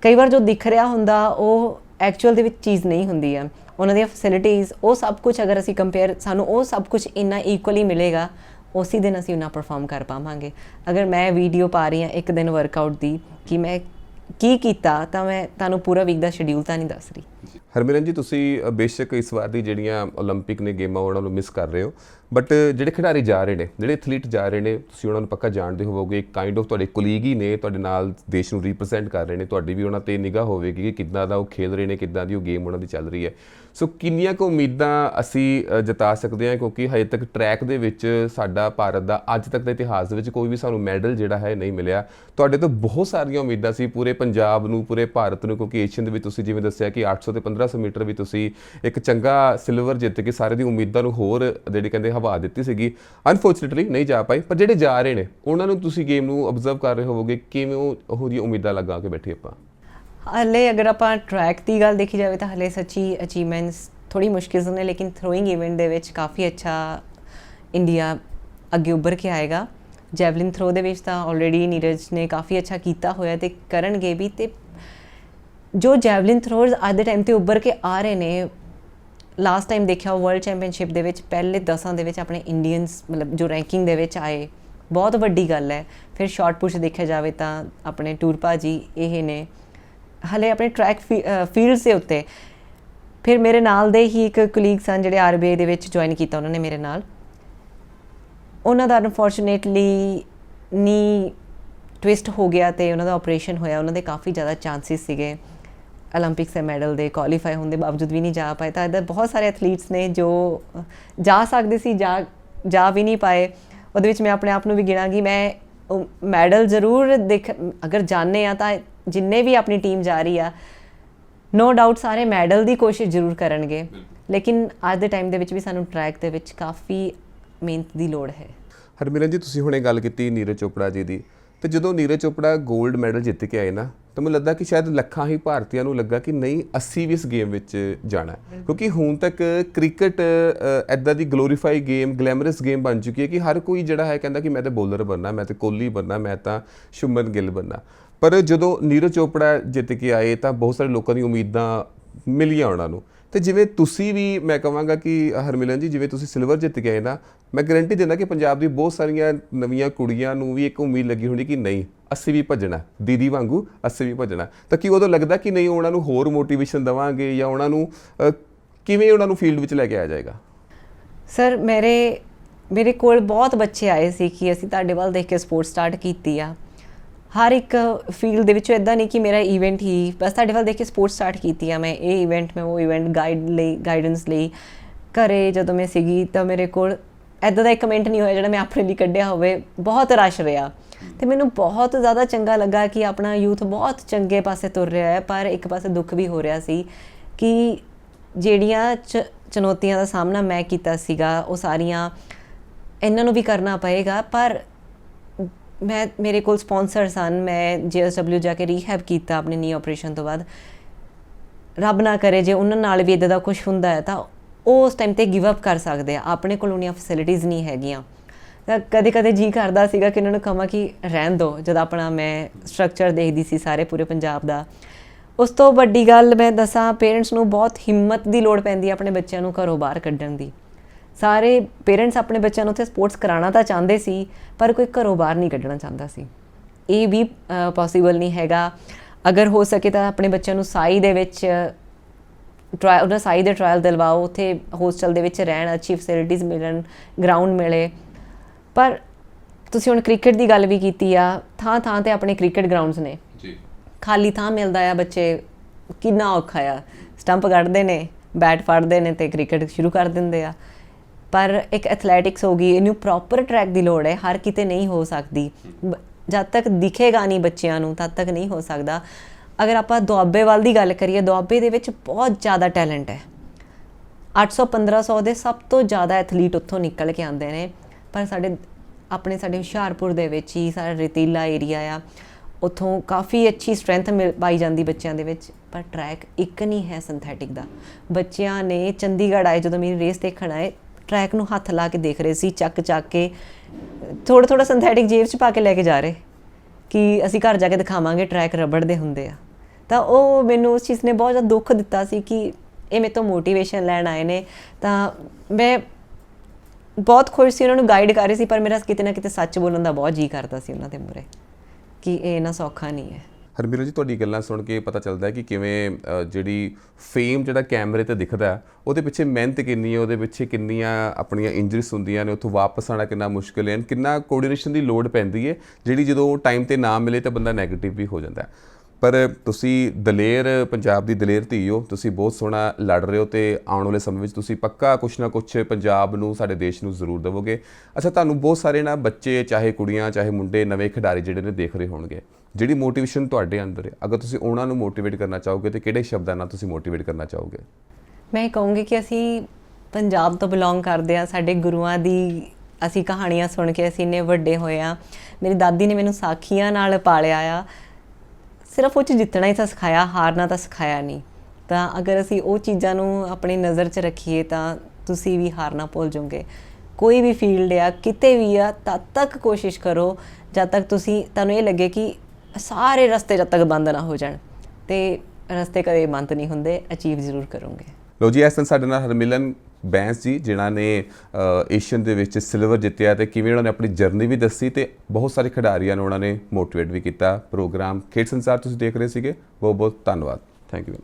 Speaker 2: ਕਈ ਵਾਰ ਜੋ ਦਿਖ ਰਿਹਾ ਹੁੰਦਾ, ਉਹ ਐਕਚੁਅਲ ਦੇ ਵਿੱਚ ਚੀਜ਼ ਨਹੀਂ ਹੁੰਦੀ ਆ। ਉਹਨਾਂ ਦੀਆਂ ਫੈਸਿਲਿਟੀਜ਼ ਉਹ ਸਭ ਕੁਝ ਅਗਰ ਅਸੀਂ ਕੰਪੇਅਰ ਸਾਨੂੰ ਉਹ ਸਭ ਕੁਝ ਇੰਨਾ ਇਕੁਅਲੀ ਮਿਲੇਗਾ, ਉਸੇ ਦਿਨ ਅਸੀਂ ਉਹਨਾਂ ਪਰਫਾਰਮ ਕਰ ਪਾਵਾਂਗੇ। ਅਗਰ ਮੈਂ ਵੀਡੀਓ ਪਾ ਰਹੀ ਹਾਂ ਇੱਕ ਦਿਨ ਵਰਕਆਊਟ ਦੀ, ਕਿ ਮੈਂ ਕੀ ਕੀਤਾ, ਤਾਂ ਮੈਂ, ਤੁਹਾਨੂੰ ਪੂਰਾ ਵੀਕ ਦਾ ਸ਼ਡਿਊਲ ਤਾਂ ਨਹੀਂ ਦੱਸ ਰਹੀ।
Speaker 1: ਹਰਮਿਰਨ ਜੀ ਤੁਸੀਂ ਅ, ਬੇਸ਼ੱਕ ਇਸ ਵਾਰ ਦੀ ਜਿਹੜੀਆਂ 올림픽 ਨੇ ਗੇਮਾਂ ਉਹਨਾਂ ਨੂੰ ਮਿਸ ਕਰ ਰਹੇ ਹੋ ਬਟ ਜਿਹੜੇ ਖਿਡਾਰੀ ਜਾ ਰਹੇ ਨੇ ਜਿਹੜੇ ਐਥਲੀਟ ਜਾ ਰਹੇ ਨੇ ਤੁਸੀਂ ਉਹਨਾਂ ਨੂੰ ਪੱਕਾ ਜਾਣਦੇ ਹੋਵੋਗੇ ਕਾਈਂਡ ਆਫ ਤੁਹਾਡੇ ਕੁਲੀਗ ਹੀ ਨੇ ਤੁਹਾਡੇ ਨਾਲ ਦੇਸ਼ ਨੂੰ ਰਿਪਰੈਜ਼ੈਂਟ ਕਰ ਰਹੇ ਨੇ ਤੁਹਾਡੀ ਵੀ ਉਹਨਾਂ ਤੇ ਨਿਗਾਹ ਹੋਵੇਗੀ ਕਿ ਕਿੱਦਾਂ ਦਾ ਉਹ ਖੇਡ ਰਹੇ ਨੇ ਕਿੱਦਾਂ ਦੀ ਉਹ ਗੇਮ ਉਹਨਾਂ ਦੀ ਚੱਲ ਰਹੀ ਹੈ ਸੋ ਕਿੰਨੀਆਂ ਕੁ ਉਮੀਦਾਂ ਅਸੀਂ ਅ, ਜਤਾ ਸਕਦੇ ਹਾਂ ਕਿਉਂਕਿ ਹਜੇ ਤੱਕ ਟਰੈਕ ਦੇ ਵਿੱਚ ਸਾਡਾ ਭਾਰਤ ਦਾ ਅੱਜ ਤੱਕ ਦੇ ਇਤਿਹਾਸ ਦੇ ਵਿੱਚ ਕੋਈ ਵੀ ਸਾਨੂੰ ਮੈਡਲ ਜਿਹੜਾ ਹੈ ਨਹੀਂ ਮਿਲਿਆ ਤੁਹਾਡੇ ਤੋਂ ਬਹੁਤ ਸਾਰੀਆਂ ਉਮੀਦਾਂ ਸੀ ਪੂਰੇ ਪੰਜਾਬ ਨੂੰ ਪੂਰੇ ਭਾਰਤ ਨੂੰ ਕਿਉਂਕਿ ਏਸ਼ੀਅਨ ਦੇ ਵਿੱਚ ਤੁਸੀਂ ਜਿਵੇਂ ਦੱਸਿਆ ਕਿ 800 ਤੇ 1500 ਮੀਟਰ ਵੀ ਤੁਸੀਂ ਇੱਕ ਚੰਗਾ ਸਿਲਵਰ ਜਿੱਤ ਕੇ ਸਾਰੇ ਦੀ ਉਮੀਦਾਂ ਨੂੰ ਹੋਰ, ਜਿਹੜੀ ਕਹਿੰਦੇ ਹਵਾ ਦਿੱਤੀ ਸੀਗੀ। ਅਨਫੋਰਚੂਨੇਟਲੀ ਨਹੀਂ ਜਾ ਪਾਈ, ਪਰ ਜਿਹੜੇ ਜਾ ਰਹੇ ਨੇ, ਉਹਨਾਂ ਨੂੰ ਤੁਸੀਂ ਗੇਮ ਨੂੰ ਆਬਜ਼ਰਵ ਕਰ ਰਹੇ ਹੋਵੋਗੇ, ਕਿਵੇਂ ਉਹ, ਉਹੋ ਉਮੀਦਾਂ ਲਗਾ ਕੇ ਬੈਠੇ ਆਪਾਂ?
Speaker 2: ਹਲੇ ਅਗਰ ਆਪਾਂ ਟਰੈਕ ਦੀ ਗੱਲ ਦੇਖੀ ਜਾਵੇ ਤਾਂ ਹਲੇ ਸੱਚੀ ਅਚੀਵਮੈਂਟਸ ਥੋੜੀ ਮੁਸ਼ਕਿਲ ਨੇ, ਲੇਕਿਨ ਥਰੋਇੰਗ ਇਵੈਂਟ ਦੇ ਵਿੱਚ ਕਾਫੀ ਅੱਛਾ ਇੰਡੀਆ ਅੱਗੇ ਉੱਭਰ ਕੇ ਆਏਗਾ। ਜੈਵਲਿਨ ਥਰੋ ਦੇ ਵਿੱਚ ਤਾਂ ਆਲਰੇਡੀ ਨੀਰਜ ਨੇ ਕਾਫੀ ਅੱਛਾ ਕੀਤਾ ਹੋਇਆ ਤੇ ਕਰਨਗੇ ਵੀ ਤੇ ਜੋ ਜੈਵਲਿਨ ਥਰੋਅਰਸ ਅੱਜ ਦੇ ਟਾਈਮ ਤੇ ਉੱਭਰ ਕੇ ਆ ਰਹੇ ਨੇ ਲਾਸਟ ਟਾਈਮ ਦੇਖਿਆ ਵਰਲਡ ਚੈਂਪੀਅਨਸ਼ਿਪ ਦੇ ਵਿੱਚ, ਪਹਿਲੇ 10ਾਂ ਦੇ ਵਿੱਚ ਆਪਣੇ ਇੰਡੀਅਨਸ ਮਤਲਬ ਜੋ ਰੈਂਕਿੰਗ ਦੇ ਵਿੱਚ ਆਏ, ਬਹੁਤ ਵੱਡੀ ਗੱਲ ਹੈ। ਫਿਰ ਸ਼ਾਰਟ ਪੁਸ਼ ਦੇਖਿਆ ਜਾਵੇ ਤਾਂ ਆਪਣੇ ਟੂਰ ਭਾਜੀ ਇਹ ਨੇ, ਹਲੇ ਆਪਣੇ ਟਰੈਕ ਫੀਲਡਸ ਦੇ ਉੱਤੇ। ਫਿਰ ਮੇਰੇ ਨਾਲ ਦੇ ਹੀ ਇੱਕ ਕੁਲੀਗ ਸਨ ਜਿਹੜੇ ਆਰਬੀਆਈ ਦੇ ਵਿੱਚ ਜੁਆਇਨ ਕੀਤਾ ਉਹਨਾਂ ਨੇ ਮੇਰੇ ਨਾਲ। ਉਹਨਾਂ ਦਾ ਅਨਫੋਰਚੂਨੇਟਲੀ ਨੀ ਟਵਿਸਟ ਹੋ ਗਿਆ ਤੇ ਉਹਨਾਂ ਦਾ ਆਪਰੇਸ਼ਨ ਹੋਇਆ, ਉਹਨਾਂ ਦੇ ਕਾਫੀ ਜ਼ਿਆਦਾ ਚਾਂਸਸ ਸੀਗੇ। ਓਲੰਪਿਕਸ ਦੇ ਮੈਡਲ ਦੇ ਕੁਆਲੀਫਾਈ ਹੋਣ ਦੇ ਬਾਵਜੂਦ ਵੀ ਨਹੀਂ ਜਾ ਪਾਏ ਤਾਂ ਇਹਦਾ ਬਹੁਤ ਸਾਰੇ ਐਥਲੀਟਸ ਨੇ ਜੋ ਜਾ ਸਕਦੇ ਸੀ ਜਾ ਜਾ ਵੀ ਨਹੀਂ ਪਾਏ। ਉਹਦੇ ਵਿੱਚ ਮੈਂ ਆਪਣੇ ਆਪ ਨੂੰ ਵੀ ਗਿਣਾਂਗੀ ਮੈਂ ਮੈਡਲ ਜ਼ਰੂਰ ਦੇਖ ਅਗਰ ਜਾਣੇ ਆ ਤਾਂ ਜਿੰਨੇ ਵੀ ਆਪਣੀ ਟੀਮ ਜਾ ਰਹੀ ਆ ਨੋ ਡਾਊਟ ਸਾਰੇ ਮੈਡਲ ਦੀ ਕੋਸ਼ਿਸ਼ ਜ਼ਰੂਰ ਕਰਨਗੇ। ਲੇਕਿਨ ਅੱਜ ਦੇ ਟਾਈਮ ਦੇ ਵਿੱਚ ਵੀ ਸਾਨੂੰ ਟਰੈਕ ਦੇ ਵਿੱਚ ਕਾਫੀ ਮਿਹਨਤ ਦੀ ਲੋੜ ਹੈ।
Speaker 1: ਹਰਮਿਲਨ ਜੀ ਤੁਸੀਂ ਹੁਣੇ ਗੱਲ ਕੀਤੀ ਨੀਰਜ ਚੋਪੜਾ ਜੀ ਦੀ। ਤੇ ਜਦੋਂ ਨੀਰਜ ਚੋਪੜਾ 골ਡ ਮੈਡਲ ਜਿੱਤ ਕੇ ਆਏ ਨਾ ਤਾਂ ਮੈਨੂੰ ਲੱਗਦਾ ਕਿ ਸ਼ਾਇਦ ਲੱਖਾਂ ਹੀ ਭਾਰਤੀਆਂ ਨੂੰ ਲੱਗਾ ਕਿ ਨਹੀਂ ਅਸੀਂ ਵੀ ਇਸ ਗੇਮ ਵਿੱਚ ਜਾਣਾ। ਕਿਉਂਕਿ ਹੁਣ ਤੱਕ ਕ੍ਰਿਕਟ ਐਦਾਂ ਦੀ ਗਲੋਰੀਫਾਈ ਗੇਮ ਗਲੈਮਰਸ ਗੇਮ ਬਣ ਚੁੱਕੀ ਹੈ ਕਿ ਹਰ ਕੋਈ ਜਿਹੜਾ ਹੈ ਕਹਿੰਦਾ ਕਿ ਮੈਂ ਤਾਂ ਬੋਲਰ ਬਣਨਾ ਮੈਂ ਤਾਂ ਕੋਹਲੀ ਬਣਨਾ ਮੈਂ ਤਾਂ ਸ਼ੁਭਮਨ ਗਿੱਲ ਬਣਨਾ ਪਰ ਜਦੋਂ ਨੀਰਜ ਚੋਪੜਾ ਜਿੱਤ ਕੇ ਆਏ ਤਾਂ ਬਹੁਤ ਸਾਰੇ ਲੋਕਾਂ ਦੀ ਉਮੀਦਾਂ ਮਿਲੀਆਂ ਉਹਨਾਂ ਨੂੰ। ਤੇ ਜਿਵੇਂ ਤੁਸੀਂ ਵੀ, ਮੈਂ ਕਹਾਂਗਾ ਕਿ ਹਰਮਿਲਨ ਜੀ, ਜਿਵੇਂ ਤੁਸੀਂ ਸਿਲਵਰ ਜਿੱਤ ਕੇ ਆਏ ਨਾ, ਮੈਂ ਗਾਰੰਟੀ ਦਿੰਦਾ ਕਿ ਪੰਜਾਬ ਦੀ ਬਹੁਤ ਸਾਰੀਆਂ ਨਵੀਆਂ ਕੁੜੀਆਂ ਨੂੰ ਵੀ ਇੱਕ ਉਮੀਦ ਲੱਗੀ ਹੋਣੀ ਕਿ ਨਹੀਂ, ਅਸੀਂ ਵੀ ਭੱਜਣਾ, ਦੀਦੀ ਵਾਂਗੂ ਅਸੀਂ ਵੀ ਭੱਜਣਾ। ਤਾਂ ਕੀ ਉਦੋਂ ਲੱਗਦਾ ਕਿ ਨਹੀਂ ਉਹਨਾਂ ਨੂੰ ਹੋਰ ਮੋਟੀਵੇਸ਼ਨ ਦਵਾਂਗੇ ਜਾਂ ਉਹਨਾਂ ਨੂੰ ਕਿਵੇਂ ਉਹਨਾਂ ਨੂੰ ਫੀਲਡ ਵਿੱਚ ਲੈ ਕੇ ਆ ਜਾਏਗਾ?
Speaker 2: ਸਰ ਮੇਰੇ ਮੇਰੇ ਕੋਲ ਬਹੁਤ ਬੱਚੇ ਆਏ ਸੀ ਕਿ ਅਸੀਂ ਤੁਹਾਡੇ ਵੱਲ ਦੇਖ ਕੇ ਸਪੋਰਟ ਸਟਾਰਟ ਕੀਤੀ ਆ। ਹਰ ਇੱਕ ਫੀਲਡ ਦੇ ਵਿੱਚ ਇਦਾਂ ਨਹੀਂ ਕਿ ਮੇਰਾ ਇਵੈਂਟ ਹੀ ਬਸ ਤੁਹਾਡੇ ਵੱਲ ਦੇਖ ਕੇ ਸਪੋਰਟ ਸਟਾਰਟ ਕੀਤੀ ਆ ਮੈਂ। ਇਹ ਇਵੈਂਟ ਮੈਂ ਉਹ ਇਵੈਂਟ ਗਾਈਡ ਲਈ ਗਾਈਡੈਂਸ ਲਈ ਘਰੇ ਜਦੋਂ ਮੈਂ ਸੀਗੀ ਤਾਂ ਮੇਰੇ ਕੋਲ ਐਦਾਂ ਦਾ ਇੱਕ ਕਮੈਂਟ ਨਹੀਂ ਹੋਇਆ ਜਿਹੜਾ ਮੈਂ ਆਪਣੇ ਲਈ ਕੱਢਿਆ ਹੋਵੇ। ਬਹੁਤ ਰਸ਼ ਰਿਹਾ। ਤੇ ਮੈਨੂੰ ਬਹੁਤ ਜ਼ਿਆਦਾ ਚੰਗਾ ਲੱਗਾ ਕਿ ਆਪਣਾ ਯੂਥ ਬਹੁਤ ਚੰਗੇ ਪਾਸੇ ਤੁਰ ਰਿਹਾ ਹੈ, ਪਰ ਇੱਕ ਪਾਸੇ ਦੁੱਖ ਵੀ ਹੋ ਰਿਹਾ ਸੀ ਕਿ ਜਿਹੜੀਆਂ ਚ- ਚੁਣੌਤੀਆਂ ਦਾ ਸਾਹਮਣਾ ਮੈਂ ਕੀਤਾ ਸੀਗਾ, ਉਹ ਸਾਰੀਆਂ ਇਹਨਾਂ ਨੂੰ ਵੀ ਕਰਨਾ ਪਏਗਾ, ਪਰ ਮੈਂ, ਮੇਰੇ ਕੋਲ ਸਪਾਂਸਰ ਸਨ ਮੈਂ ਜੀਐਸਡਬਲਯੂ ਜਾ ਕੇ ਰੀਹੈਬ ਕੀਤਾ ਆਪਣੇ ਨੀ ਆਪਰੇਸ਼ਨ ਤੋਂ ਬਾਅਦ। ਰੱਬ ਨਾ ਕਰੇ ਜੇ ਉਹਨਾਂ ਨਾਲ ਵੀ ਇਦਾਂ ਦਾ ਕੁਝ ਹੁੰਦਾ ਹੈ, ਤਾਂ ਉਹ ਉਸ ਟਾਈਮ ਤੇ ਗਿਵ ਅਪ ਕਰ ਸਕਦੇ ਆ। ਆਪਣੇ ਕੋਲ ਉਨੀਆਂ ਫੈਸਿਲਿਟੀਆਂ ਨਹੀਂ ਹੈਗੀਆਂ। ਤਾਂ ਕਦੇ ਕਦੇ ਜੀ ਕਰਦਾ ਸੀਗਾ ਕਿ ਇਹਨਾਂ ਨੂੰ ਕਹਾਂ ਕਿ ਰਹਿਣ ਦਿਓ ਜਦ ਆਪਣਾ ਮੈਂ ਸਟਰਕਚਰ ਦੇਖਦੀ ਸੀ ਸਾਰੇ ਪੂਰੇ ਪੰਜਾਬ ਦਾ। ਉਸ ਤੋਂ ਵੱਡੀ ਗੱਲ ਮੈਂ ਦੱਸਾਂ ਪੇਰੈਂਟਸ ਨੂੰ ਬਹੁਤ ਹਿੰਮਤ ਦੀ ਲੋੜ ਪੈਂਦੀ ਹੈ ਆਪਣੇ ਬੱਚਿਆਂ ਨੂੰ ਘਰੋਂ ਬਾਹਰ ਕੱਢਣ ਦੀ। ਸਾਰੇ ਪੇਰੈਂਟਸ ਆਪਣੇ ਬੱਚਿਆਂ ਨੂੰ ਉੱਥੇ ਸਪੋਰਟਸ ਕਰਾਉਣਾ ਤਾਂ ਚਾਹੁੰਦੇ ਸੀ ਪਰ ਕੋਈ ਘਰੋਂ ਬਾਹਰ ਨਹੀਂ ਕੱਢਣਾ ਚਾਹੁੰਦਾ ਸੀ। ਇਹ ਵੀ ਪੋਸੀਬਲ ਨਹੀਂ ਹੈਗਾ। ਅਗਰ ਹੋ ਸਕੇ ਤਾਂ ਆਪਣੇ ਬੱਚਿਆਂ ਨੂੰ ਸਾਈ ਦੇ ਵਿੱਚ ਟ੍ਰਾਇਲ ਉਹਨਾਂ ਸਾਈ ਦੇ ਟ੍ਰਾਇਲ ਦਿਲਵਾਓ। ਉੱਥੇ ਹੋਸਟਲ ਦੇ ਵਿੱਚ ਰਹਿਣ ਅੱਛੀ ਫੈਸਿਲਿਟੀਆਂ ਮਿਲਣ ਗਰਾਊਂਡ ਮਿਲੇ। ਪਰ ਤੁਸੀਂ ਹੁਣ ਕ੍ਰਿਕਟ ਦੀ ਗੱਲ ਵੀ ਕੀਤੀ ਆ ਥਾਂ ਥਾਂ ਤੇ ਆਪਣੇ ਕ੍ਰਿਕਟ ਗਰਾਊਂਡਸ ਨੇ।
Speaker 1: ਜੀ।
Speaker 2: ਖਾਲੀ ਥਾਂ ਮਿਲਦਾ ਆ ਬੱਚੇ ਕਿੰਨਾ ਔਖਾ ਆ। ਸਟੰਪ ਕੱਢਦੇ ਨੇ ਬੈਟ ਫੜਦੇ ਨੇ ਤੇ ਕ੍ਰਿਕਟ ਸ਼ੁਰੂ ਕਰ ਦਿੰਦੇ ਆ। ਪਰ ਇੱਕ ਐਥਲੈਟਿਕਸ ਹੋ ਗਈ, ਇਹਨੂੰ ਪ੍ਰੋਪਰ ਟਰੈਕ ਦੀ ਲੋੜ ਹੈ, ਹਰ ਕਿਤੇ ਨਹੀਂ ਹੋ ਸਕਦੀ। ਬ- ਜਦ ਤੱਕ ਦਿਖੇਗਾ ਨਹੀਂ ਬੱਚਿਆਂ ਨੂੰ, ਤਦ ਤੱਕ ਨਹੀਂ ਹੋ ਸਕਦਾ। ਅਗਰ ਆਪਾਂ ਦੁਆਬੇ ਵੱਲ ਦੀ ਗੱਲ ਕਰੀਏ, ਦੁਆਬੇ ਦੇ ਵਿੱਚ ਬਹੁਤ ਜ਼ਿਆਦਾ ਟੈਲੈਂਟ ਹੈ। 800 1500 ਦੇ ਸਭ ਤੋਂ ਜ਼ਿਆਦਾ ਐਥਲੀਟ ਉੱਥੋਂ ਨਿਕਲ ਕੇ ਆਉਂਦੇ ਨੇ। ਪਰ ਸਾਡੇ, ਆਪਣੇ ਸਾਡੇ ਹੁਸ਼ਿਆਰਪੁਰ ਦੇ ਵਿੱਚ ਹੀ, ਸਾਡਾ ਰੇਤੀਲਾ ਏਰੀਆ ਆ, ਉੱਥੋਂ ਕਾਫੀ ਅੱਛੀ ਸਟਰੈਂਥ ਮਿਲ, ਪਾਈ ਜਾਂਦੀ ਬੱਚਿਆਂ ਦੇ ਵਿੱਚ। ਪਰ ਟਰੈਕ ਇੱਕ ਨਹੀਂ ਹੈ ਸਿੰਥੈਟਿਕ ਦਾ। ਬੱਚਿਆਂ ਨੇ ਚੰਡੀਗੜ੍ਹ ਆਏ, ਜਦੋਂ ਮੇਰੀ ਰੇਸ ਦੇਖਣ ਆਏ ਟਰੈਕ ਨੂੰ ਹੱਥ ਲਾ ਕੇ ਦੇਖ ਰਹੇ ਸੀ, ਚੱਕ ਚੱਕ ਕੇ। ਥੋੜਾ ਥੋੜਾ ਸਿੰਥੈਟਿਕ ਜੇਬ 'ਚ ਪਾ ਕੇ ਲੈ ਕੇ ਜਾ ਰਹੇ ਕਿ ਅਸੀਂ ਘਰ ਜਾ ਕੇ ਦਿਖਾਵਾਂਗੇ ਟਰੈਕ ਰਬੜ ਦੇ ਹੁੰਦੇ ਆ। ਤਾਂ ਉਹ ਮੈਨੂੰ ਉਸ ਚੀਜ਼ ਨੇ ਬਹੁਤ ਜ਼ਿਆਦਾ ਦੁੱਖ ਦਿੱਤਾ ਸੀ ਕਿ ਇਹ ਮੇਰੇ ਤੋਂ ਮੋਟੀਵੇਸ਼ਨ ਲੈਣ ਆਏ ਨੇ। ਤਾਂ ਮੈਂ ਬਹੁਤ ਖੁਸ਼ ਸੀ, ਉਹਨਾਂ ਨੂੰ ਗਾਈਡ ਕਰ ਰਹੀ ਸੀ, ਪਰ ਮੇਰਾ ਕਿਤੇ ਨਾ ਕਿਤੇ ਸੱਚ ਬੋਲਣ ਦਾ ਬਹੁਤ ਜੀ ਕਰਦਾ ਸੀ ਉਹਨਾਂ ਦੇ ਮੂਹਰੇ ਕਿ ਇਹ ਨਾ ਸੌਖਾ ਨਹੀਂ ਹੈ।
Speaker 1: ਹਰਮੀਰੋ ਜੀ, ਤੁਹਾਡੀ ਗੱਲਾਂ ਸੁਣ ਕੇ ਪਤਾ ਚੱਲਦਾ ਹੈ ਕਿ ਕਿਵੇਂ ਜਿਹੜੀ ਫੇਮ ਜਿਹੜਾ ਕੈਮਰੇ ਤੇ ਦਿਖਦਾ ਉਹਦੇ ਪਿੱਛੇ ਮਿਹਨਤ ਕਿੰਨੀ ਹੈ, ਉਹਦੇ ਪਿੱਛੇ ਕਿੰਨੀਆਂ ਆਪਣੀਆਂ ਇੰਜਰੀਜ਼ ਹੁੰਦੀਆਂ ਨੇ, ਉੱਥੋਂ ਵਾਪਸ ਆਣਾ ਕਿੰਨਾ ਮੁਸ਼ਕਿਲ ਹੈ, ਕਿੰਨਾ ਕੋਆਰਡੀਨੇਸ਼ਨ ਦੀ ਲੋੜ ਪੈਂਦੀ ਹੈ, ਜਿਹੜੀ ਜਦੋਂ ਟਾਈਮ ਤੇ ਨਾ ਮਿਲੇ ਤਾਂ ਬੰਦਾ 네ਗੇਟਿਵ ਵੀ ਹੋ ਜਾਂਦਾ ਹੈ। ਪਰ ਤੁਸੀਂ ਦਲੇਰ, ਪੰਜਾਬ ਦੀ ਦਲੇਰ ਧੀ ਹੋ, ਤੁਸੀਂ ਬਹੁਤ ਸੋਹਣਾ ਲੜ ਰਹੇ ਹੋ ਤੇ ਆਉਣ ਵਾਲੇ ਸਮੇਂ ਵਿੱਚ ਤੁਸੀਂ ਪੱਕਾ ਕੁਛ ਨਾ ਕੁਛ ਪੰਜਾਬ ਨੂੰ, ਸਾਡੇ ਦੇਸ਼ ਨੂੰ ਜ਼ਰੂਰ ਦੇਵੋਗੇ। ਅੱਛਾ, ਤੁਹਾਨੂੰ ਬਹੁਤ ਸਾਰੇ ਨਾ ਬੱਚੇ, ਚਾਹੇ ਕੁੜੀਆਂ, ਚਾਹੇ ਮੁੰਡੇ, ਨਵੇਂ ਖਿਡਾਰੀ ਜਿਹੜੇ ਨੇ ਦੇਖ ਰਹੇ ਹੋਣਗੇ। ਜਿਹੜੀ ਮੋਟੀਵੇਸ਼ਨ ਤੁਹਾਡੇ ਅੰਦਰ ਹੈ, ਅਗਰ ਤੁਸੀਂ ਉਹਨਾਂ ਨੂੰ ਮੋਟੀਵੇਟ ਕਰਨਾ ਚਾਹੋਗੇ ਤੇ ਕਿਹੜੇ ਸ਼ਬਦਾਂ ਨਾਲ ਤੁਸੀਂ ਮੋਟੀਵੇਟ ਕਰਨਾ ਚਾਹੋਗੇ?
Speaker 2: ਮੈਂ ਇਹ ਕਹੂੰਗੀ ਕਿ ਅਸੀਂ ਪੰਜਾਬ ਤੋਂ ਬਿਲੋਂਗ ਕਰਦੇ ਆ ਸਾਡੇ ਗੁਰੂਆਂ ਦੀ ਅਸੀਂ ਕਹਾਣੀਆਂ ਸੁਣ ਕੇ ਅਸੀਂ ਇੰਨੇ ਵੱਡੇ ਹੋਏ ਆ ਮੇਰੀ ਦਾਦੀ ਨੇ ਮੈਨੂੰ ਸਾਖੀਆਂ ਨਾਲ ਪਾਲਿਆ ਆ ਸਿਰਫ ਉਹ ਚ ਜਿੱਤਣਾ ਹੀ ਤਾਂ ਸਿਖਾਇਆ, ਹਾਰਨਾ ਤਾਂ ਸਿਖਾਇਆ ਨਹੀਂ। ਤਾਂ ਅਗਰ ਅਸੀਂ ਉਹ ਚੀਜ਼ਾਂ ਨੂੰ ਆਪਣੀ ਨਜ਼ਰ 'ਚ ਰੱਖੀਏ ਤਾਂ ਤੁਸੀਂ ਵੀ ਹਾਰਨਾ ਭੁੱਲ ਜਾਓਗੇ। ਕੋਈ ਵੀ ਫੀਲਡ ਆ, ਕਿਤੇ ਵੀ ਆ, ਤਦ ਤੱਕ ਕੋਸ਼ਿਸ਼ ਕਰੋ, ਜਦ ਤੱਕ ਤੁਸੀਂ, ਤੁਹਾਨੂੰ ਇਹ ਲੱਗੇ ਕਿ ਸਾਰੇ ਰਸਤੇ ਜਦ ਤੱਕ ਬੰਦ ਨਾ ਹੋ ਜਾਣ। ਤੇ ਰਸਤੇ ਕਦੇ ਬੰਦ ਨਹੀਂ ਹੁੰਦੇ ਅਚੀਵ ਜ਼ਰੂਰ ਕਰੋਗੇ।
Speaker 1: ਲੋ ਜੀ ਐਸਨ ਸਾਡੇ ਨਾਲ ਹਰਮਿਲਨ ਬੈਂਸ ਜੀ, ਜਿਨ੍ਹਾਂ ਨੇ ਏਸ਼ੀਅਨ ਦੇ ਵਿੱਚ ਸਿਲਵਰ ਜਿੱਤਿਆ ਤੇ ਕਿਵੇਂ ਉਹਨਾਂ ਨੇ ਆਪਣੀ ਜਰਨੀ ਵੀ ਦੱਸੀ ਤੇ ਬਹੁਤ ਸਾਰੇ ਖਿਡਾਰੀਆਂ ਨੂੰ ਉਹਨਾਂ ਨੇ ਮੋਟੀਵੇਟ ਵੀ ਕੀਤਾ। ਪ੍ਰੋਗਰਾਮ ਖੇਡ ਸੰਸਾਰ ਤੁਸੀਂ ਦੇਖ ਰਹੇ ਸੀਗੇ। ਬਹੁਤ ਬਹੁਤ ਧੰਨਵਾਦ ਥੈਂਕ ਯੂ